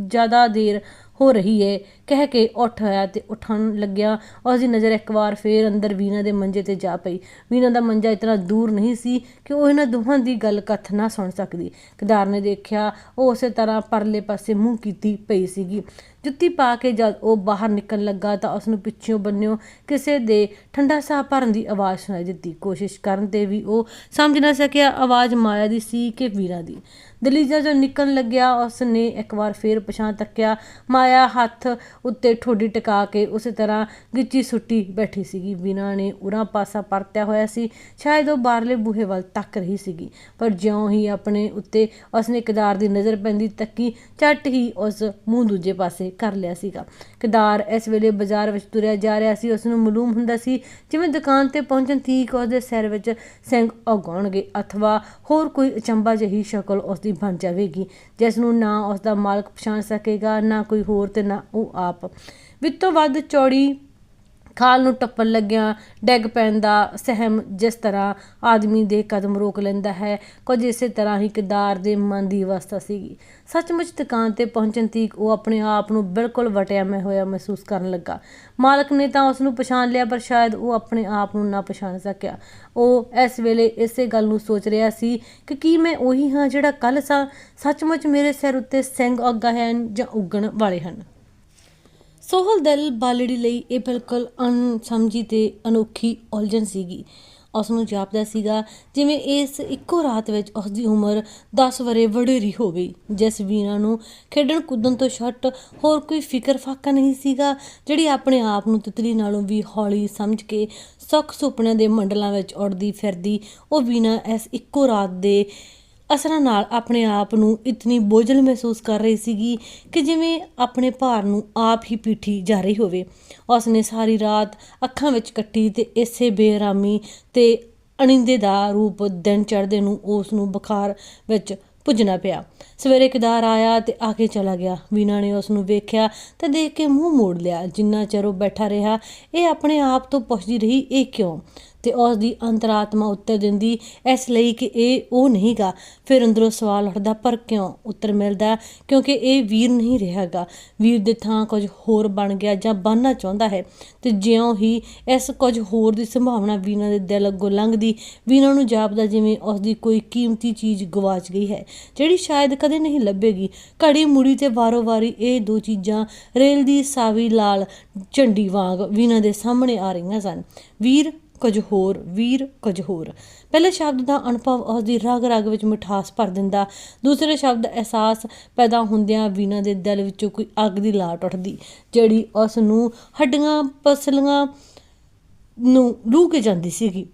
ਜ਼ਿਆਦਾ ਦੇਰ ਹੋ ਰਹੀ ਹੈ ਕਹਿ ਕੇ ਉੱਠ ਆਇਆ ਤੇ ਉਠਣ ਲੱਗਿਆ। ਉਸ ਦੀ ਨਜ਼ਰ ਇੱਕ ਵਾਰ ਫੇਰ ਅੰਦਰ ਵੀਨਾ ਦੇ ਮੰਜੇ ਤੇ ਜਾ ਪਈ। ਵੀਨਾ ਦਾ ਮੰਜਾ ਇਤਨਾ ਦੂਰ ਨਹੀਂ ਸੀ ਕਿ ਉਹ ਇਹਨਾਂ ਦੋਹਾਂ ਦੀ ਗੱਲ ਕੱਥ ਨਾ ਸੁਣ ਸਕਦੀ। ਕਿਦਾਰ ਨੇ ਦੇਖਿਆ, ਉਹ ਉਸੇ ਤਰ੍ਹਾਂ ਪਰਲੇ ਪਾਸੇ ਮੂੰਹ ਕੀਤੀ ਪਈ ਸੀਗੀ। ਜੁੱਤੀ ਪਾ ਕੇ ਜਦ ਉਹ ਬਾਹਰ ਨਿਕਲਣ ਲੱਗਾ ਤਾਂ ਉਸ ਨੂੰ ਪਿੱਛੋਂ ਬੰਨਿਓ ਕਿਸੇ ਦੇ ਠੰਡਾ ਸਾਹ ਭਰਨ ਦੀ ਆਵਾਜ਼ ਸੁਣਾਈ ਦਿੱਤੀ। ਕੋਸ਼ਿਸ਼ ਕਰਨ ਤੇ ਵੀ ਉਹ ਸਮਝ ਨਾ ਸਕਿਆ ਆਵਾਜ਼ ਮਾਇਆ ਦੀ ਸੀ ਕਿ ਵੀਰਾ ਦੀ। ਦਲੀਜਾ ਜੋ ਨਿਕਲਣ ਲੱਗਿਆ ਉਸ ਨੇ ਇੱਕ ਵਾਰ ਫੇਰ ਪਛਾਣ ਤੱਕਿਆ। ਮਾਇਆ ਹੱਥ ਉੱਤੇ ਠੋਡੀ ਟਿਕਾ ਕੇ ਉਸੇ ਤਰ੍ਹਾਂ ਗਿੱਚੀ ਸੁੱਟੀ ਬੈਠੀ ਸੀਗੀ। ਵੀਨਾ ਨੇ ਉਰਾ ਪਾਸਾ ਪਰਤਿਆ ਹੋਇਆ ਸੀ। ਸ਼ਾਇਦ ਉਹ ਬਾਹਰਲੇ ਬੂਹੇ ਵੱਲ ਤੱਕ ਰਹੀ ਸੀਗੀ। ਪਰ ਜਿਉਂ ਹੀ ਆਪਣੇ ਉੱਤੇ ਉਸਨੇ ਕਿਦਾਰ ਦੀ ਨਜ਼ਰ ਪੈਂਦੀ ਤੱਕੀ, ਝੱਟ ਹੀ ਉਸ ਮੂੰਹ ਦੂਜੇ ਪਾਸੇ ਕਰ ਲਿਆ ਸੀਗਾ। ਕਿਦਾਰ ਇਸ ਵੇਲੇ ਬਾਜ਼ਾਰ ਵਿੱਚ ਤੁਰਿਆ ਜਾ ਰਿਹਾ ਸੀ। ਉਸ ਨੂੰ ਮਾਲੂਮ ਹੁੰਦਾ ਸੀ, ਜਿਵੇਂ ਦੁਕਾਨ ਤੇ ਪਹੁੰਚਣ ਤੀਕ ਉਹਦੇ ਸਿਰ ਵਿੱਚ ਸਿੰਘ ਉਗਾਉਣਗੇ, ਅਥਵਾ ਹੋਰ ਕੋਈ ਅਚੰਬਾ ਜਿਹੀ ਸ਼ਕਲ ਉਸ ਦੀ ਬਣ ਜਾਵੇਗੀ। ਜਿਸ ਨੂੰ ਨਾ ਉਸ ਦਾ ਮਾਲਕ ਪਛਾਣ ਸਕੇਗਾ, ਨਾ ਕੋਈ ਹੋਰ ਤੇ ਨਾ ਉਹ ਆਪ। ਵਿੱਤੋਂ ਵੱਧ ਚੌੜੀ ਖਾਲ ਨੂੰ ਟੱਪਣ ਲੱਗਿਆ, ਡੈਗ ਪੈਣ ਦਾ ਸਹਿਮ ਜਿਸ ਤਰ੍ਹਾਂ ਆਦਮੀ ਦੇ ਕਦਮ ਰੋਕ ਲੈਂਦਾ ਹੈ, ਕੁਝ ਇਸੇ ਤਰ੍ਹਾਂ ਹੀ ਕਿਦਾਰ ਦੇ ਮਨ ਦੀ ਅਵਸਥਾ ਸੀਗੀ। ਸੱਚਮੁੱਚ ਦੁਕਾਨ ਤੇ ਪਹੁੰਚਣ ਤੀਕ ਉਹ ਆਪਣੇ ਆਪ ਨੂੰ ਬਿਲਕੁਲ ਵਟਿਆ ਮੈਂ ਹੋਇਆ ਮਹਿਸੂਸ ਕਰਨ ਲੱਗਾ। ਮਾਲਕ ਨੇ ਤਾਂ ਉਸ ਨੂੰ ਪਛਾਣ ਲਿਆ, ਪਰ ਸ਼ਾਇਦ ਉਹ ਆਪਣੇ ਆਪ ਨੂੰ ਨਾ ਪਛਾਣ ਸਕਿਆ। ਉਹ ਇਸ ਵੇਲੇ ਇਸੇ ਗੱਲ ਨੂੰ ਸੋਚ ਰਿਹਾ ਸੀ ਕਿ ਕੀ ਮੈਂ ਉਹੀ ਹਾਂ ਜਿਹੜਾ ਕੱਲ ਸਾਂ, ਸੱਚਮੁੱਚ ਮੇਰੇ ਸਿਰ ਉੱਤੇ ਸਿੰਘ ਉੱਗਾ ਹੈ ਜਾਂ ਉੱਗਣ ਵਾਲੇ ਹਨ। ਸੋਹਲ ਦਲ ਬਾਲੜੀ ਲਈ ਇਹ ਬਿਲਕੁਲ ਅਣਸਮਝੀ ਤੇ ਅਨੋਖੀ ਉਲਝਣ ਸੀਗੀ। ਉਸ ਨੂੰ ਜਾਪਦਾ ਸੀਗਾ, ਜਿਵੇਂ ਇਸ ਇੱਕੋ ਰਾਤ ਵਿੱਚ ਉਸ ਦੀ ਉਮਰ 10 ਵਰੇ ਵਡੇਰੀ ਹੋ ਗਈ। ਜਿਸ ਵੀਰਾਂ ਨੂੰ ਖੇਡਣ ਕੁੱਦਣ ਤੋਂ ਛੱਟ ਹੋਰ ਕੋਈ ਫਿਕਰ ਫਾਕਾ ਨਹੀਂ ਸੀਗਾ, ਜਿਹੜੀ ਆਪਣੇ ਆਪ ਨੂੰ ਤਿਤਲੀ ਨਾਲੋਂ ਵੀ ਹੌਲੀ ਸਮਝ ਕੇ ਸੁੱਖ ਸੁਪਨਿਆਂ ਦੇ ਮੰਡਲਾਂ ਵਿੱਚ ਉੜਦੀ ਫਿਰਦੀ, ਉਹ ਵੀਣਾ ਇਸ ਇੱਕੋ ਰਾਤ ਦੇ ਅਸਰਾਂ ਨਾਲ ਆਪਣੇ ਆਪ ਨੂੰ ਇਤਨੀ ਬੋਝਲ ਮਹਿਸੂਸ ਕਰ ਰਹੀ ਸੀਗੀ ਕਿ ਜਿਵੇਂ ਆਪਣੇ ਭਾਰ ਨੂੰ ਆਪ ਹੀ ਪੀਠੀ ਜਾ ਰਹੀ ਹੋਵੇ। ਉਸ ਨੇ ਸਾਰੀ ਰਾਤ ਅੱਖਾਂ ਵਿੱਚ ਕੱਟੀ ਤੇ ਇਸੇ ਬੇਰਾਮੀ ਤੇ ਅਣਿੰਦੇ ਦਾ ਰੂਪ ਦਿਨ ਚੜ੍ਹਦੇ ਨੂੰ ਉਸ ਨੂੰ ਬੁਖਾਰ ਵਿੱਚ ਪੁੱਜਣਾ ਪਿਆ। ਸਵੇਰੇ ਕਿਦਾਰ ਆਇਆ ਤੇ ਆ ਕੇ ਚਲਾ ਗਿਆ। ਵੀਨਾ ਨੇ ਉਸ ਨੂੰ ਵੇਖਿਆ ਤੇ ਦੇਖ ਕੇ ਮੂੰਹ ਮੋੜ ਲਿਆ। ਜਿੰਨਾ ਚਿਰ ਉਹ ਬੈਠਾ ਰਿਹਾ, ਇਹ ਆਪਣੇ ਆਪ ਤੋਂ ਪੁੱਛਦੀ ਰਹੀ, ਇਹ ਕਿਉਂ? ਤੇ ਉਸ ਦੀ ਅੰਤਰਾਤਮਾ ਉੱਤਰ ਦਿੰਦੀ, ਇਸ ਲਈ ਕਿ ਇਹ ਉਹ ਨਹੀਂਗਾ। ਫਿਰ ਅੰਦਰੋਂ ਸਵਾਲ ਉੱਠਦਾ, ਪਰ ਕਿਉਂ? ਉੱਤਰ ਮਿਲਦਾ, ਕਿਉਂਕਿ ਇਹ ਵੀਰ ਨਹੀਂ ਰਿਹਾਗਾ। ਵੀਰ ਦੇ ਥਾਂ ਕੁਝ ਹੋਰ ਬਣ ਗਿਆ ਜਾਂ ਬਣਨਾ ਚਾਹੁੰਦਾ ਹੈ। ਤੇ ਜਿਉਂ ਹੀ ਇਸ ਕੁਝ ਹੋਰ ਦੀ ਸੰਭਾਵਨਾ ਵੀਨਾ ਦੇ ਦਿਲ ਅੱਗੋਂ ਲੰਘਦੀ ਵੀਨਾ ਨੂੰ ਜਾਪਦਾ ਜਿਵੇਂ ਉਸ ਦੀ ਕੋਈ ਕੀਮਤੀ ਚੀਜ਼ ਗਵਾਚ ਗਈ ਹੈ, ਜਿਹੜੀ ਸ਼ਾਇਦ ਕਦੇ ਨਹੀਂ ਲੱਭੇਗੀ। ਘੜੀ ਮੁੜੀ ਤੇ ਵਾਰੋ-ਵਾਰੀ ਇਹ ਦੋ ਚੀਜ਼ਾਂ ਰੇਲ ਦੀ ਸਾਵੀ ਲਾਲ ਝੰਡੀ ਵਾਂਗ ਵੀਨਾ ਦੇ ਸਾਹਮਣੇ ਆ ਰਹੀਆਂ ਸਨ। ਵੀਰ, ਕੁਝ ਹੋਰ, ਵੀਰ, ਕੁਝ ਹੋਰ। ਪਹਿਲੇ ਸ਼ਬਦ ਦਾ ਅਨੁਭਵ ਉਸ ਦੀ ਰਗ ਰਗ ਵਿੱਚ ਮਿਠਾਸ ਭਰ ਦਿੰਦਾ। ਦੂਸਰੇ ਸ਼ਬਦ ਅਹਿਸਾਸ ਪੈਦਾ ਹੁੰਦਿਆਂ ਵੀਨਾ ਦੇ ਦਿਲ ਵਿੱਚੋਂ ਕੋਈ ਅੱਗ ਦੀ ਲਾਟ ਉੱਠਦੀ, ਜਿਹੜੀ ਉਸ ਨੂੰ ਹੱਡੀਆਂ, ਪਸਲੀਆਂ ਨੂੰ ਲੂ ਕੇ ਜਾਂਦੀ ਸੀਗੀ।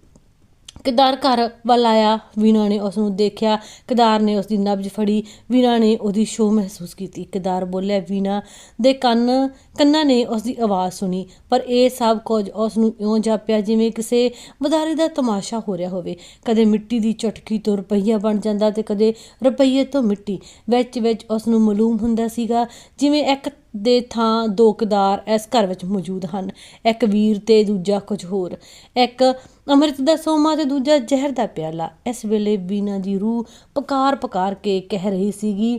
ਕਿਦਾਰ ਘਰ ਵੱਲ ਆਇਆ, ਵੀਨਾ ਨੇ ਉਸ ਨੂੰ ਦੇਖਿਆ, ਕਿਦਾਰ ਨੇ ਉਸ ਦੀ ਨਬਜ ਫੜੀ, ਵੀਨਾ ਨੇ ਉਹਦੀ ਸ਼ੋਅ ਮਹਿਸੂਸ ਕੀਤੀ। ਕਿਦਾਰ ਬੋਲਿਆ, ਵੀਨਾ ਦੇ ਕੰਨ, ਕੰਨਾਂ ਨੇ ਉਸ ਦੀ ਆਵਾਜ਼ ਸੁਣੀ, ਪਰ ਇਹ ਸਭ ਕੁਝ ਉਸ ਨੂੰ ਇਉਂ ਜਾਪਿਆ ਜਿਵੇਂ ਕਿਸੇ ਮਦਾਰੀ ਦਾ ਤਮਾਸ਼ਾ ਹੋ ਰਿਹਾ ਹੋਵੇ। ਕਦੇ ਮਿੱਟੀ ਦੀ ਚਟਕੀ ਤੋਂ ਰੁਪਈਆ ਬਣ ਜਾਂਦਾ ਤੇ ਕਦੇ ਰੁਪਈਏ ਤੋਂ ਮਿੱਟੀ ਵਿੱਚ ਵਿੱਚ ਉਸ ਨੂੰ ਮਾਲੂਮ ਹੁੰਦਾ ਸੀਗਾ ਜਿਵੇਂ ਇੱਕ ਦੇ ਥਾਂ ਦੋ ਕਿਦਾਰ ਇਸ ਘਰ ਵਿੱਚ ਮੌਜੂਦ ਹਨ। ਇੱਕ ਵੀਰ ਤੇ ਦੂਜਾ ਕੁਝ ਹੋਰ। ਇੱਕ ਅੰਮ੍ਰਿਤ ਦਾ ਸੋਮਾ ਤੇ ਦੂਜਾ ਜ਼ਹਿਰ ਦਾ ਪਿਆਲਾ। ਇਸ ਵੇਲੇ ਬੀਨਾ ਦੀ ਰੂਹ ਪਕਾਰ ਪਕਾਰ ਕੇ ਕਹਿ ਰਹੀ ਸੀਗੀ,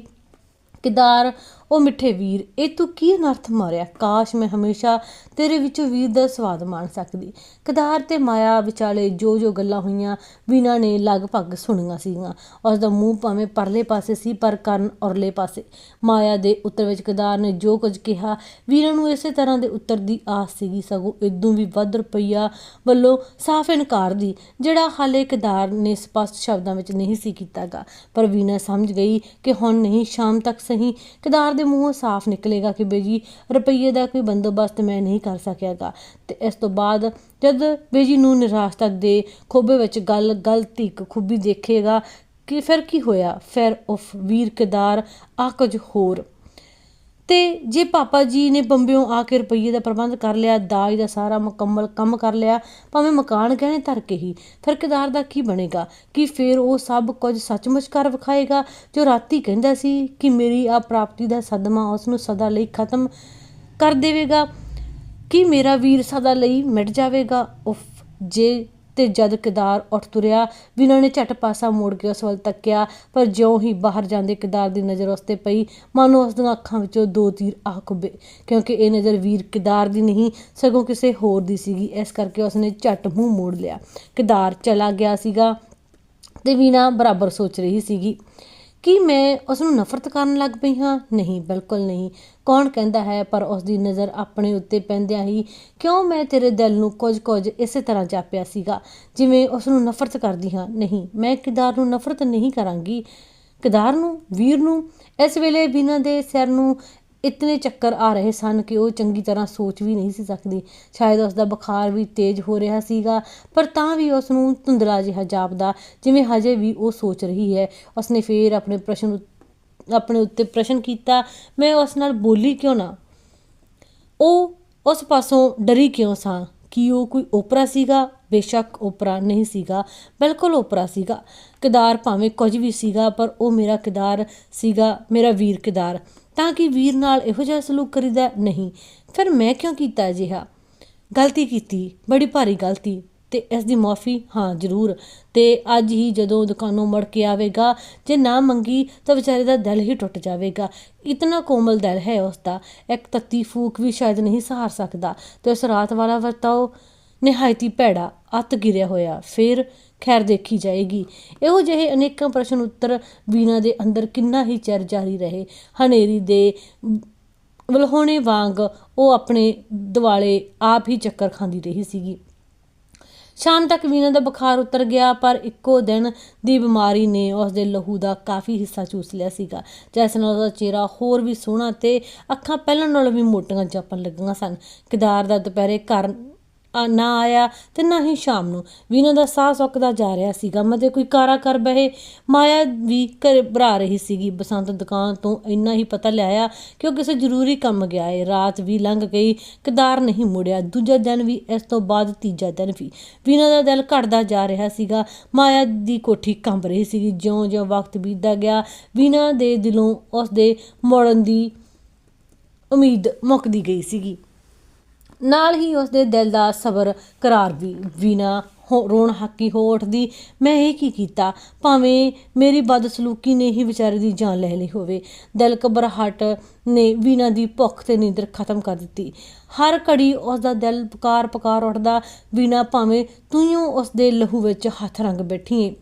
ਕਿਦਾਰ ਉਹ ਮਿੱਠੇ ਵੀਰ, ਇਹ ਤੂੰ ਕੀ ਅਨਰਥ ਮਾਰਿਆ? ਕਾਸ਼ ਮੈਂ ਹਮੇਸ਼ਾ ਤੇਰੇ ਵਿੱਚੋਂ ਵੀਰ ਦਾ ਸਵਾਦ ਮਾਣ ਸਕਦੀ। ਕਿਦਾਰ ਤੇ ਮਾਇਆ ਵਿਚਾਲੇ ਜੋ ਜੋ ਗੱਲਾਂ ਹੋਈਆਂ ਵੀਨਾ ਨੇ ਲਗਭਗ ਸੁਣੀਆਂ ਸੀਗੀਆਂ। ਉਸ ਦਾ ਮੂੰਹ ਭਾਵੇਂ ਪਰਲੇ ਪਾਸੇ ਸੀ, ਪਰ ਕੰਨ ਔਰਲੇ ਪਾਸੇ। ਮਾਇਆ ਦੇ ਉੱਤਰ ਵਿੱਚ ਕਿਦਾਰ ਨੇ ਜੋ ਕੁਝ ਕਿਹਾ ਵੀਨਾ ਨੂੰ ਇਸੇ ਤਰ੍ਹਾਂ ਦੇ ਉੱਤਰ ਦੀ ਆਸ ਸੀਗੀ। ਸਗੋਂ ਇਦੋਂ ਵੀ ਵੱਧ ਰੁਪਈਆ ਵੱਲੋਂ ਸਾਫ਼ ਇਨਕਾਰ ਦੀ, ਜਿਹੜਾ ਹਾਲੇ ਕਿਦਾਰ ਨੇ ਸਪਸ਼ਟ ਸ਼ਬਦਾਂ ਵਿੱਚ ਨਹੀਂ ਸੀ ਕੀਤਾਗਾ। ਪਰ ਵੀਨਾ ਸਮਝ ਗਈ ਕਿ ਹੁਣ ਨਹੀਂ, ਸ਼ਾਮ ਤੱਕ ਸਹੀ। ਕਿਦਾਰ ਦੇ ਮੂੰਹੋਂ ਸਾਫ਼ ਨਿਕਲੇਗਾ ਕਿ ਬੇਜੀ ਰੁਪਈਏ ਦਾ ਕੋਈ ਬੰਦੋਬਸਤ ਮੈਂ ਨਹੀਂ ਕਰ ਸਕਿਆਗਾ ਤੇ ਇਸ ਤੋਂ ਬਾਅਦ ਜਦ ਬੇਜੀ ਨੂੰ ਨਿਰਾਸ਼ਤਾ ਦੇ ਖੋਬੇ ਵਿੱਚ ਗੱਲ ਗਲਤੀ ਖੂਬੀ ਦੇਖੇਗਾ ਕਿ ਫਿਰ ਕੀ ਹੋਇਆ? ਫਿਰ ਉਫ ਵੀਰ ਕਿਦਾਰ ਆ ਕੁਝ ਹੋਰ ਤੇ ਜੇ ਪਾਪਾ ਜੀ ਨੇ ਬੰਬਿਓਂ ਆ ਕੇ ਰੁਪਈਏ ਦਾ ਪ੍ਰਬੰਧ ਕਰ ਲਿਆ, ਦਾਜ ਦਾ ਸਾਰਾ ਮੁਕੰਮਲ ਕੰਮ ਕਰ ਲਿਆ, ਭਾਵੇਂ ਮਕਾਨ ਗਹਿਣੇ ਧਰ ਕੇ ਹੀ, ਫਿਰ ਦਾ ਕੀ ਬਣੇਗਾ? ਕਿ ਫਿਰ ਉਹ ਸਭ ਕੁਝ ਸੱਚਮੁੱਚ ਕਰ ਵਿਖਾਏਗਾ? ਜੋ ਰਾਤੀ ਕਹਿੰਦਾ ਸੀ ਕਿ ਮੇਰੀ ਆ ਪ੍ਰਾਪਤੀ ਦਾ ਸਦਮਾ ਉਸ ਨੂੰ ਸਦਾ ਲਈ ਖਤਮ ਕਰ ਦੇਵੇਗਾ, ਕਿ ਮੇਰਾ ਵੀਰ ਸਦਾ ਲਈ ਮਿਟ ਜਾਵੇਗਾ? ਉਫ, ਜੇ ਤੇ ਜਦ ਕਿਦਾਰ ਉੱਠ ਤੁਰਿਆ ਵੀਨਾ ਨੇ ਝਟ ਪਾਸਾ ਮੋੜ ਕੇ ਉਸ ਵੱਲ ਤੱਕਿਆ, ਪਰ ਜਿਉਂ ਹੀ ਬਾਹਰ ਜਾਂਦੇ ਕਿਦਾਰ ਦੀ ਨਜ਼ਰ ਉਸ ਤੇ ਪਈ, ਮਾਨੋ ਉਸ ਦੀਆਂ ਅੱਖਾਂ ਵਿੱਚੋਂ ਦੋ ਤੀਰ ਆ ਕੁੱਬੇ, ਕਿਉਂਕਿ ਇਹ ਨਜ਼ਰ ਵੀਰ ਕਿਦਾਰ ਦੀ ਨਹੀਂ, ਸਗੋਂ ਕਿਸੇ ਹੋਰ ਦੀ ਸੀਗੀ, ਇਸ ਕਰਕੇ ਉਸਨੇ ਝਟ ਮੂੰਹ ਮੋੜ ਲਿਆ। ਕਿਦਾਰ ਚਲਾ ਗਿਆ ਸੀਗਾ ਤੇ ਵੀਨਾ ਬਰਾਬਰ ਸੋਚ ਰਹੀ ਸੀਗੀ। ਕੀ ਮੈਂ ਉਸ ਨੂੰ ਨਫ਼ਰਤ ਕਰਨ ਲੱਗ ਪਈ ਹਾਂ? ਨਹੀਂ, ਬਿਲਕੁਲ ਨਹੀਂ। ਕੌਣ ਕਹਿੰਦਾ ਹੈ, ਪਰ ਉਸ ਦੀ ਨਜ਼ਰ ਆਪਣੇ ਉੱਤੇ ਪੈਂਦਿਆਂ ਹੀ ਕਿਉਂ ਮੈਂ ਤੇਰੇ ਦਿਲ ਨੂੰ ਕੁਝ ਕੁਝ ਇਸੇ ਤਰ੍ਹਾਂ ਜਾਪਿਆ ਸੀਗਾ, ਜਿਵੇਂ ਉਸ ਨੂੰ ਨਫ਼ਰਤ ਕਰਦੀ ਹਾਂ? ਨਹੀਂ, ਮੈਂ ਕਿਦਾਰ ਨੂੰ ਨਫ਼ਰਤ ਨਹੀਂ ਕਰਾਂਗੀ। ਕਿਦਾਰ ਨੂੰ? ਵੀਰ ਨੂੰ? ਇਸ ਵੇਲੇ ਬਿਨਾਂ ਦੇ ਸਿਰ ਨੂੰ ਇਤਨੇ ਚੱਕਰ ਆ ਰਹੇ ਸਨ ਕਿ ਉਹ ਚੰਗੀ ਤਰ੍ਹਾਂ ਸੋਚ ਵੀ ਨਹੀਂ ਸੀ ਸਕਦੀ। ਸ਼ਾਇਦ ਉਸ ਦਾ ਬੁਖਾਰ ਵੀ ਤੇਜ਼ ਹੋ ਰਿਹਾ ਸੀਗਾ, ਪਰ ਤਾਂ ਵੀ ਉਸ ਨੂੰ ਧੁੰਦਲਾ ਜਿਹਾ ਜਾਪਦਾ, ਜਿਵੇਂ ਹਜੇ ਵੀ ਉਹ ਸੋਚ ਰਹੀ ਹੈ। ਉਸਨੇ ਫੇਰ ਆਪਣੇ ਪ੍ਰਸ਼ਨ ਆਪਣੇ ਉੱਤੇ ਪ੍ਰਸ਼ਨ ਕੀਤਾ, ਮੈਂ ਉਸ ਨਾਲ ਬੋਲੀ ਕਿਉਂ ਨਾ? ਉਹ ਉਸ ਪਾਸੋਂ ਡਰੀ ਕਿਉਂ ਸਾਂ? ਕਿ ਉਹ ਕੋਈ ਓਪਰਾ ਸੀਗਾ? ਬੇਸ਼ੱਕ ਓਪਰਾ ਨਹੀਂ ਸੀਗਾ, ਬਿਲਕੁਲ ਓਪਰਾ ਸੀਗਾ। ਕਿਦਾਰ ਭਾਵੇਂ ਕੁਝ ਵੀ ਸੀਗਾ, ਪਰ ਉਹ ਮੇਰਾ ਕਿਦਾਰ ਸੀਗਾ, ਮੇਰਾ ਵੀਰ ਕਿਦਾਰ। ਤਾਂ ਕਿ ਵੀਰ ਨਾਲ ਇਹੋ ਜਿਹਾ ਸਲੂਕ ਕਰੀਦਾ ਨਹੀਂ। ਫਿਰ ਮੈਂ ਕਿਉਂ ਕੀਤਾ ਅਜਿਹਾ? ਗਲਤੀ ਕੀਤੀ। ਬੜੀ ਭਾਰੀ ਗਲਤੀ। ਤੇ ਇਸ ਦੀ ਮਾਫੀ ਹਾਂ, ਜ਼ਰੂਰ। ਤੇ ਅੱਜ ਹੀ ਜਦੋਂ ਦੁਕਾਨੋਂ ਮੜ ਕੇ ਆਵੇਗਾ, ਜੇ ਨਾ ਮੰਗੀ ਤਾਂ ਵਿਚਾਰੇ ਦਾ ਦਿਲ ਹੀ ਟੁੱਟ ਜਾਵੇਗਾ। ਇਤਨਾ ਕੋਮਲ ਦਿਲ ਹੈ ਉਸ ਦਾ। ਇੱਕ ਤੱਤੀ ਫੂਕ ਵੀ ਸ਼ਾਇਦ ਨਹੀਂ ਸਹਾਰ ਸਕਦਾ। ਤੇ ਉਸ ਰਾਤ ਵਾਲਾ ਵਰਤਾਓ ਨਿਹਾਇਤੀ ਭੈੜਾ ਅੱਤ ਗਿਰਿਆ ਹੋਇਆ। ਫਿਰ ਖੈਰ ਦੇਖੀ ਜਾਏਗੀ। ਇਹੋ ਜਿਹੇ ਅਨੇਕਾਂ ਪ੍ਰਸ਼ਨ ਉੱਤਰ ਵੀਨਾ ਦੇ ਅੰਦਰ ਕਿੰਨਾ ਹੀ ਚਿਰ ਜਾਰੀ ਰਹੇ। ਹਨੇਰੀ ਦੇ ਵਲਹੋਣੇ ਵਾਂਗ ਉਹ ਆਪਣੇ ਦਿਵਾਲੇ ਆਪ ਹੀ ਚੱਕਰ ਖਾਂਦੀ ਰਹੀ ਸੀਗੀ। ਸ਼ਾਮ ਤੱਕ ਵੀਨਾ ਦਾ ਬੁਖਾਰ ਉਤਰ ਗਿਆ, ਪਰ ਇੱਕੋ ਦਿਨ ਦੀ ਬਿਮਾਰੀ ਨੇ ਉਸ ਦੇ ਲਹੂ ਦਾ ਕਾਫੀ ਹਿੱਸਾ ਚੂਸ ਲਿਆ ਸੀਗਾ, ਜਿਸ ਨਾਲ ਉਹਦਾ ਚਿਹਰਾ ਹੋਰ ਵੀ ਸੋਹਣਾ ਤੇ ਅੱਖਾਂ ਪਹਿਲਾਂ ਨਾਲੋਂ ਵੀ ਮੋਟੀਆਂ ਜਾਪਣ ਲੱਗੀਆਂ ਸਨ। ਕਿਦਾਰ ਦਾ ਦੁਪਹਿਰੇ ਘਰ ਨਾ ਆਇਆ ਤੇ ਨਾ ਹੀ ਸ਼ਾਮ ਨੂੰ। ਵੀਨਾ ਦਾ ਸਾਹ ਸੁੱਕਦਾ ਜਾ ਰਿਹਾ ਸੀਗਾ। ਮਤੇ ਕੋਈ ਕਾਰਾ ਕਰ ਬਹਿ। ਮਾਇਆ ਵੀ ਘਰ ਭਰਾ ਰਹੀ ਸੀਗੀ। ਬਸੰਤ ਦੁਕਾਨ ਤੋਂ ਇੰਨਾ ਹੀ ਪਤਾ ਲਿਆਇਆ ਕਿ ਉਹ ਕਿਸੇ ਜ਼ਰੂਰੀ ਕੰਮ ਗਿਆ ਏ। ਰਾਤ ਵੀ ਲੰਘ ਗਈ। ਕਿਦਾਰ ਨਹੀਂ ਮੁੜਿਆ। ਦੂਜਾ ਦਿਨ ਵੀ ਇਸ ਤੋਂ ਬਾਅਦ ਤੀਜਾ ਦਿਨ ਵੀ। ਵੀਨਾ ਦਾ ਦਿਲ ਘਟਦਾ ਜਾ ਰਿਹਾ ਸੀਗਾ। ਮਾਇਆ ਦੀ ਕੋਠੀ ਕੰਬ ਰਹੀ ਸੀਗੀ। ਜਿਉਂ-ਜਿਉਂ ਵਕਤ ਬੀਤਦਾ ਗਿਆ ਵੀਨਾ ਦੇ ਦਿਲੋਂ ਉਸ ਦੇ ਮੁੜਨ ਦੀ ਉਮੀਦ ਮੁੱਕਦੀ ਗਈ ਸੀਗੀ। ਨਾਲ ਹੀ ਉਸ ਦੇ ਦਿਲ ਦਾ ਸਬਰ ਕਰਾਰ ਵੀ ਬਿਨਾ ਹੋ- ਰੋਣ ਹੱਕੀ ਹੋ ਉੱਠਦੀ, ਮੈਂ ਇਹ ਕੀ ਕੀਤਾ? ਭਾਵੇਂ ਮੇਰੀ ਬਦਸਲੂਕੀ ਨੇ ਹੀ ਵਿਚਾਰੇ ਦੀ ਜਾਨ ਲੈ ਲਈ ਹੋਵੇ। ਦਿਲ ਘਬਰਾਹਟ ਨੇ ਵੀਨਾ ਦੀ ਭੁੱਖ ਤੇ ਨੀਂਦਰ ਖਤਮ ਕਰ ਦਿੱਤੀ। ਹਰ ਘੜੀ ਉਸ ਦਾ ਦਿਲ ਪੁਕਾਰ ਪੁਕਾਰ ਉੱਠਦਾ, ਵੀਨਾ, ਭਾਵੇਂ ਤੂੰ ਹੀ ਉਸ ਦੇ ਲਹੂ ਵਿੱਚ ਹੱਥ ਰੰਗ ਬੈਠੀ ਏ।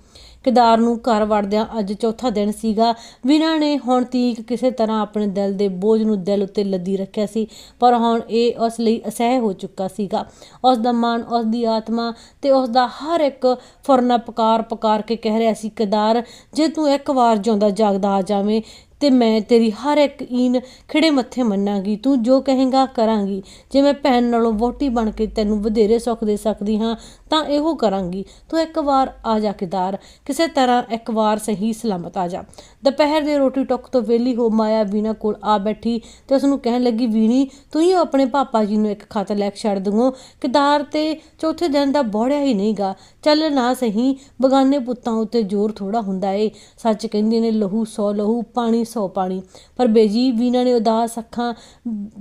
ਕਿਦਾਰ ਨੂੰ ਘਰ ਵੜਦਿਆਂ ਅੱਜ ਚੌਥਾ ਦਿਨ ਸੀਗਾ। ਵੀਨਾ ਨੇ ਹੁਣ ਤੀਕ ਕਿਸੇ ਤਰ੍ਹਾਂ ਆਪਣੇ ਦਿਲ ਦੇ ਬੋਝ ਨੂੰ ਦਿਲ ਉੱਤੇ ਲੱਦੀ ਰੱਖਿਆ ਸੀ, ਪਰ ਹੁਣ ਇਹ ਉਸ ਲਈ ਅਸਹਿ ਹੋ ਚੁੱਕਾ ਸੀਗਾ। ਉਸ ਦਾ ਮਨ ਉਸ ਦੀ ਆਤਮਾ ਤੇ ਉਸ ਦਾ ਹਰ ਇੱਕ ਫੁਰਨਾ ਪਕਾਰ ਪਕਾਰ ਕੇ ਕਹਿ ਰਿਹਾ ਸੀ, ਕਿਦਾਰ, ਜੇ ਤੂੰ ਇੱਕ ਵਾਰ ਜਿਉਂਦਾ ਜਾਗਦਾ ਆ ਜਾਵੇਂ ਤੇ ਮੈਂ ਤੇਰੀ ਹਰ ਇੱਕ ਈਨ ਖਿੜੇ ਮੱਥੇ ਮੰਨਾਂਗੀ, ਤੂੰ ਜੋ ਕਹੇਂਗਾ ਕਰਾਂਗੀ। ਜੇ ਮੈਂ ਭੈਣ ਨਾਲੋਂ ਵੋਟੀ ਬਣ ਕੇ ਤੈਨੂੰ ਵਧੇਰੇ ਸੁੱਖ ਦੇ ਸਕਦੀ ਹਾਂ, ਤਾਂ ਇਹੋ ਕਰਾਂਗੀ। ਤੂੰ ਇੱਕ ਵਾਰ ਆ ਜਾ ਕਿਦਾਰ, ਕਿਸੇ ਤਰ੍ਹਾਂ ਇੱਕ ਵਾਰ ਸਹੀ ਸਲਾਮਤ ਆ ਜਾ। ਦੁਪਹਿਰ ਦੇ ਰੋਟੀ ਟੁੱਕ ਤੋਂ ਵਿਹਲੀ ਹੋ ਮਾਇਆ ਵੀਨਾ ਕੋਲ ਆ ਬੈਠੀ ਤੇ ਉਸ ਨੂੰ ਕਹਿਣ ਲੱਗੀ, ਵੀਣੀ, ਤੂੰ ਹੀ ਆਪਣੇ ਪਾਪਾ ਜੀ ਨੂੰ ਇੱਕ ਖਤ ਲੈ ਕੇ ਛੱਡ ਦੂੰਗੋ ਕਿਦਾਰ ਤੇ ਚੌਥੇ ਦਿਨ ਦਾ ਬੋੜਿਆ ਹੀ ਨਹੀਂਗਾ ਚੱਲ ਨਾ ਸਹੀ, ਬਗਾਨੇ ਪੁੱਤਾਂ ਉੱਤੇ ਜ਼ੋਰ ਥੋੜਾ ਹੁੰਦਾ ਏ। ਸੱਚ ਕਹਿੰਦੇ ਨੇ, ਲਹੂ ਸੌ ਲਹੂ, ਪਾਣੀ ਸੌ ਪਾਣੀ। ਪਰ ਬੇਜੀ ਵੀਨਾ ਨੇ ਉਦਾਸ ਅੱਖਾਂ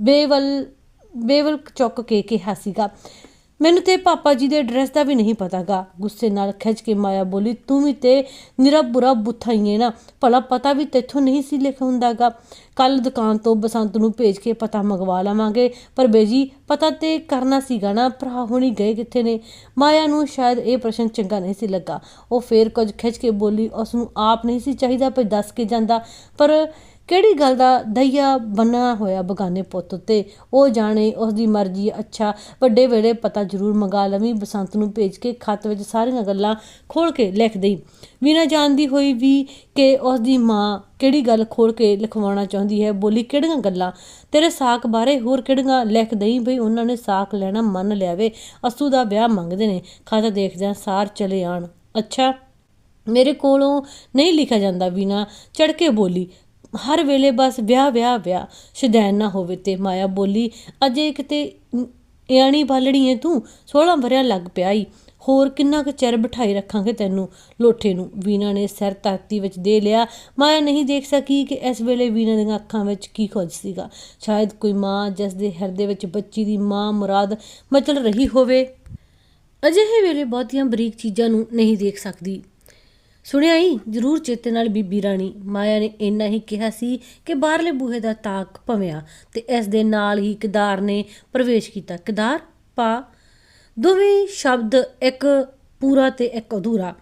ਬੇਵਲ ਬੇਵਲ ਚੁੱਕ ਕੇ ਕਿਹਾ ਸੀਗਾ ਮੈਨੂੰ ਤੇ ਪਾਪਾ ਜੀ ਦੇ ਐਡਰੈਸ ਦਾ ਵੀ ਨਹੀਂ ਪਤਾਗਾ। ਗੁੱਸੇ ਨਾਲ ਖਿੱਚ ਕੇ ਮਾਇਆ ਬੋਲੀ, ਤੂੰ ਵੀ ਤੇ ਨਿਰਾ ਬੁਰਾ ਬੁੱਥਾ ਹੀ ਹੈ ਨਾ। ਭਲਾ ਪਤਾ ਵੀ ਤੇਥੋਂ ਨਹੀਂ ਸੀ ਲਿਖ ਹੁੰਦਾਗਾ। ਕੱਲ ਦੁਕਾਨ ਤੋਂ ਬਸੰਤ ਨੂੰ ਭੇਜ ਕੇ ਪਤਾ ਮੰਗਵਾ ਲਵਾਂਗੇ। ਪਰ ਬੇਜੀ, ਪਤਾ ਤੇ ਕਰਨਾ ਸੀਗਾ ਨਾ, ਭਰਾ ਹੁਣੀ ਗਏ ਕਿੱਥੇ ਨੇ? ਮਾਇਆ ਨੂੰ ਸ਼ਾਇਦ ਇਹ ਪ੍ਰਸ਼ਨ ਚੰਗਾ ਨਹੀਂ ਸੀ ਲੱਗਾ। ਉਹ ਫੇਰ ਕੁਝ ਖਿੱਚ ਕੇ ਬੋਲੀ ਉਸ ਨੂੰ ਆਪ ਨਹੀਂ ਸੀ ਚਾਹੀਦਾ ਪਰ ਦੱਸ ਕੇ ਜਾਂਦਾ। ਪਰ ਕਿਹੜੀ ਗੱਲ ਦਾ ਦਈਆ ਬੰਨਾ ਹੋਇਆ ਬਗਾਨੇ ਪੁੱਤ ਤੇ ਉਹ ਜਾਣੇ ਉਸ ਦੀ ਮਰਜ਼ੀ, ਅੱਛਾ, ਵੱਡੇ ਵੇਲੇ ਪਤਾ ਜ਼ਰੂਰ ਮੰਗਾ ਲਵੀਂ, ਬਸੰਤ ਨੂੰ ਭੇਜ ਕੇ ਖੱਤ ਵਿੱਚ ਸਾਰੀਆਂ ਗੱਲਾਂ ਖੋਲ ਕੇ ਲਿਖ ਦੇਈ। ਵੀਨਾ ਜਾਣਦੀ ਹੋਈ ਵੀ ਕਿ ਉਸ ਦੀ ਮਾਂ ਕਿਹੜੀ ਗੱਲ ਖੋਲ ਕੇ ਲਿਖਵਾਉਣਾ ਚਾਹੁੰਦੀ ਹੈ, ਬੋਲੀ ਕਿਹੜੀਆਂ ਗੱਲਾਂ? ਤੇਰੇ ਸਾਕ ਬਾਰੇ ਹੋਰ ਕਿਹੜੀਆਂ ਲਿਖ ਦਈ ਬਈ ਉਹਨਾਂ ਨੇ ਸਾਕ ਲੈਣਾ ਮੰਨ ਲਿਆ ਵੇ, ਅਸੂ ਦਾ ਵਿਆਹ ਮੰਗਦੇ ਨੇ, ਖਤ ਦੇਖਦਿਆਂ ਸਾਰ ਚਲੇ ਆਣ ਅੱਛਾ, ਮੇਰੇ ਕੋਲੋਂ ਨਹੀਂ ਲਿਖਿਆ ਜਾਂਦਾ ਵੀਨਾ ਚੜ ਕੇ ਬੋਲੀ ਹਰ ਵੇਲੇ ਬਸ ਵਿਆਹ ਵਿਆਹ ਵਿਆਹ। ਸ਼ਦੈਨ ਨਾ ਹੋਵੇ ਤੇ ਮਾਇਆ ਬੋਲੀ, ਅਜੇ ਕਿਤੇ ਇਆਣੀ ਬਾਲੜੀਏ ਤੂੰ 16 ਵਰਿਆਂ ਲੱਗ ਪਿਆ ਈ ਹੋਰ ਕਿੰਨਾ ਕੁ ਚਿਰ ਬਿਠਾਈ ਰੱਖਾਂਗੇ ਤੈਨੂੰ? ਲੋਠੇ ਨੂੰ ਵੀਨਾ ਨੇ ਸਿਰ ਧਰਤੀ ਵਿੱਚ ਦੇ ਲਿਆ। ਮਾਇਆ ਨਹੀਂ ਦੇਖ ਸਕੀ ਕਿ ਇਸ ਵੇਲੇ ਵੀਨਾ ਦੀਆਂ ਅੱਖਾਂ ਵਿੱਚ ਕੀ ਕੁਝ ਸੀਗਾ। ਸ਼ਾਇਦ ਕੋਈ ਮਾਂ ਜਿਸ ਦੇ ਹਿਰਦੇ ਵਿੱਚ ਬੱਚੀ ਦੀ ਮਾਂ ਮੁਰਾਦ ਮਚਲ ਰਹੀ ਹੋਵੇ। ਅਜਿਹੇ ਵੇਲੇ ਬਹੁਤੀਆਂ ਬਰੀਕ ਚੀਜ਼ਾਂ ਨੂੰ ਨਹੀਂ ਦੇਖ ਸਕਦੀ। ਸੁਣਿਆ ਹੀ, ਜ਼ਰੂਰ ਚੇਤੇ ਨਾਲ ਬੀਬੀ ਰਾਣੀ, ਮਾਇਆ ਨੇ ਇੰਨਾ ਹੀ ਕਿਹਾ ਸੀ ਕਿ ਬਾਹਰਲੇ ਬੂਹੇ ਦਾ ਤਾਕ ਭਵਿਆ ਤੇ ਇਸ ਦੇ ਨਾਲ ਹੀ ਕਿਦਾਰ ਨੇ ਪ੍ਰਵੇਸ਼ ਕੀਤਾ। ਕਿਦਾਰ? ਪਾ। ਦੋਵੇਂ ਸ਼ਬਦ ਇੱਕ ਪੂਰਾ ਤੇ ਇੱਕ ਅਧੂਰਾ।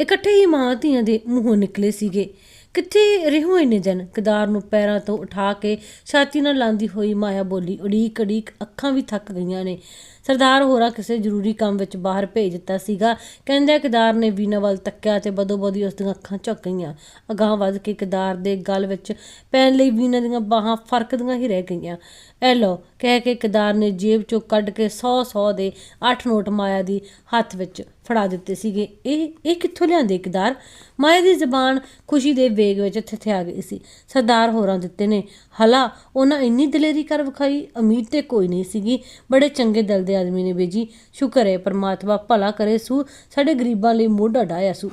ਇਕੱਠੇ ਹੀ ਮਾਂ ਧੀਆਂ ਦੇ ਮੂੰਹੋਂ ਨਿਕਲੇ ਸੀਗੇ। ਕਿੱਥੇ ਰਹੋ ਇੰਨੇ ਦਿਨ? ਕਿਦਾਰ ਨੂੰ ਪੈਰਾਂ ਤੋਂ ਉਠਾ ਕੇ ਛਾਤੀ ਨਾਲ ਲਾਂਦੀ ਹੋਈ ਮਾਇਆ ਬੋਲੀ, ਉਡੀਕ ਉਡੀਕ ਅੱਖਾਂ ਵੀ ਥੱਕ ਗਈਆਂ ਨੇ। ਸਰਦਾਰ ਹੋਰਾਂ ਕਿਸੇ ਜ਼ਰੂਰੀ ਕੰਮ ਵਿੱਚ ਬਾਹਰ ਭੇਜ ਦਿੱਤਾ ਸੀਗਾ। ਕਹਿੰਦੇ ਕਿਦਾਰ ਨੇ ਵੀਨਾ ਵੱਲ ਤੱਕਿਆ ਤੇ ਬਦੋਬਦੀ ਉਸ ਦੀਆਂ ਅੱਖਾਂ ਝੁੱਕ ਗਈਆਂ। ਅਗਾਂਹ ਵੱਧ ਕੇ ਕਿਦਾਰ ਦੇ ਗਲ ਵਿੱਚ ਪੈਣ ਲਈ ਵੀਨਾ ਦੀਆਂ ਬਾਹਾਂ ਫਰਕਦੀਆਂ ਹੀ ਰਹਿ ਗਈਆਂ। ਐ ਲੋ ਕਹਿ ਕੇ ਕਿਦਾਰ ਨੇ ਜੇਬ ਚੋਂ ਕੱਢ ਕੇ 100 100 ਦੇ 8 ਨੋਟ ਮਾਇਆ ਦੀ ਹੱਥ ਵਿੱਚ ਫੜਾ ਦਿੱਤੇ ਸੀਗੇ। ਇਹ ਇਹ ਕਿੱਥੋਂ ਲਿਆਂਦੇ ਕਿਦਾਰ ਮਾਇਆ ਦੀ ਜ਼ਬਾਨ ਖੁਸ਼ੀ ਦੇ ਵੇਗ ਵਿੱਚ ਥਿਥਿਆ ਗਈ ਸੀ। ਸਰਦਾਰ ਹੋਰਾਂ ਦਿੱਤੇ ਨੇ, ਹਲਾ, ਉਹਨਾਂ ਇੰਨੀ ਦਲੇਰੀ ਕਰ ਵਿਖਾਈ ਉਮੀਦ ਤੇ ਕੋਈ ਨਹੀਂ ਸੀਗੀ। ਬੜੇ ਚੰਗੇ ਦਿਲ ਦੇ ਆਦਮੀ ਨੇ ਬੇਜੀ। ਸ਼ੁਕਰ ਹੈ ਪਰਮਾਤਮਾ, ਭਲਾ ਕਰੇ ਸੂ, ਸਾਡੇ ਗਰੀਬਾਂ ਲਈ ਮੋਢਾ ਡਾਇਆ ਸੂ।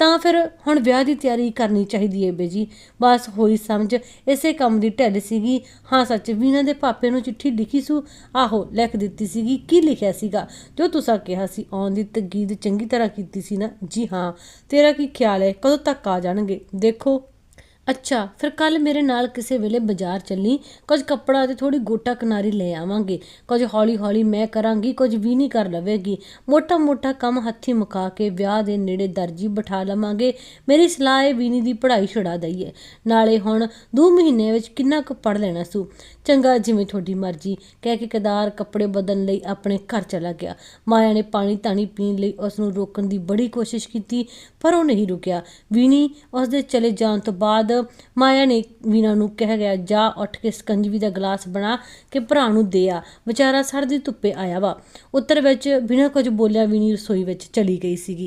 ਤਾਂ ਫਿਰ ਹੁਣ ਵਿਆਹ ਦੀ ਤਿਆਰੀ ਕਰਨੀ ਚਾਹੀਦੀ ਹੈ ਬੇਜੀ ਬਸ ਹੋਈ ਸਮਝ। ਇਸੇ ਕੰਮ ਦੀ ਢਿੱਲ ਸੀਗੀ। ਹਾਂ, ਸੱਚ ਵੀਨਾ ਦੇ ਪਾਪੇ ਨੂੰ ਚਿੱਠੀ ਲਿਖੀ ਸੂ। ਆਹੋ, ਲਿਖ ਦਿੱਤੀ ਸੀਗੀ। ਕੀ ਲਿਖਿਆ ਸੀਗਾ? ਜੋ ਤੁਸੀਂ ਕਿਹਾ ਸੀ, ਆਉਣ ਦੀ ਤਕੀਦ ਚੰਗੀ ਤਰ੍ਹਾਂ ਕੀਤੀ ਸੀ ਨਾ। ਜੀ ਹਾਂ, ਤੇਰਾ ਕੀ ਖਿਆਲ ਹੈ? ਕਦੋਂ ਤੱਕ ਆ ਜਾਣਗੇ? ਦੇਖੋ। ਅੱਛਾ, ਫਿਰ ਕੱਲ ਮੇਰੇ ਨਾਲ ਕਿਸੇ ਵੇਲੇ ਬਾਜ਼ਾਰ ਚੱਲੀ, ਕੁਝ ਕੱਪੜਾ ਤੇ ਥੋੜੀ ਗੋਟਾ ਕਿਨਾਰੀ ਲੈ ਆਵਾਂਗੇ। ਕੁਝ ਹੌਲੀ ਹੌਲੀ ਮੈਂ ਕਰਾਂਗੀ, ਕੁਝ ਵੀ ਨਹੀਂ ਕਰ ਲਵੇਗੀ। ਮੋਟਾ ਮੋਟਾ ਕੰਮ ਹੱਥੀ ਮੁਕਾ ਕੇ ਵਿਆਹ ਦੇ ਨੇੜੇ ਦਰਜੀ ਬਿਠਾ ਲਵਾਂਗੇ। ਮੇਰੀ ਸਲਾਹ ਹੈ ਵੀਨੀ ਦੀ ਪੜ੍ਹਾਈ ਛੁਡਾ ਦਈਏ। ਨਾਲੇ ਹੁਣ 2 ਮਹੀਨੇ ਵਿੱਚ ਕਿੰਨਾ ਕੁ ਪੜ ਲੈਣਾ ਸੂ। ਚੰਗਾ, ਜਿਵੇਂ ਤੁਹਾਡੀ ਮਰਜ਼ੀ। ਕਹਿ ਕੇ ਕਦਾਰ ਕੱਪੜੇ ਬਦਲਣ ਲਈ ਆਪਣੇ ਘਰ ਚਲਾ ਗਿਆ। ਮਾਇਆ ਨੇ ਪਾਣੀ ਧਾਣੀ ਪੀਣ ਲਈ ਉਸ ਨੂੰ ਰੋਕਣ ਦੀ ਬੜੀ ਕੋਸ਼ਿਸ਼ ਕੀਤੀ, ਪਰ ਉਹ ਨਹੀਂ ਰੁਕਿਆ। ਵੀਨੀ ਉਸ ਦੇ ਚਲੇ ਜਾਣ ਤੋਂ ਬਾਅਦ ਮਾਇਆ ਨੇ ਵੀਨਾ ਨੂੰ ਕਹਿ ਗਿਆ, ਜਾ ਉੱਠ ਕੇ ਸਕੰਜਵੀ ਦਾ ਗਲਾਸ ਬਣਾ ਕੇ ਭਰਾ ਨੂੰ ਦੇ ਆ। ਵਿਚਾਰਾ ਸਰਦੀ ਧੁੱਪੇ ਆਇਆ ਵਾ। ਉੱਤਰ ਵਿੱਚ ਬਿਨਾਂ ਕੁਝ ਬੋਲਿਆ ਵੀਨੀ ਰਸੋਈ ਵਿੱਚ ਚਲੀ ਗਈ ਸੀਗੀ।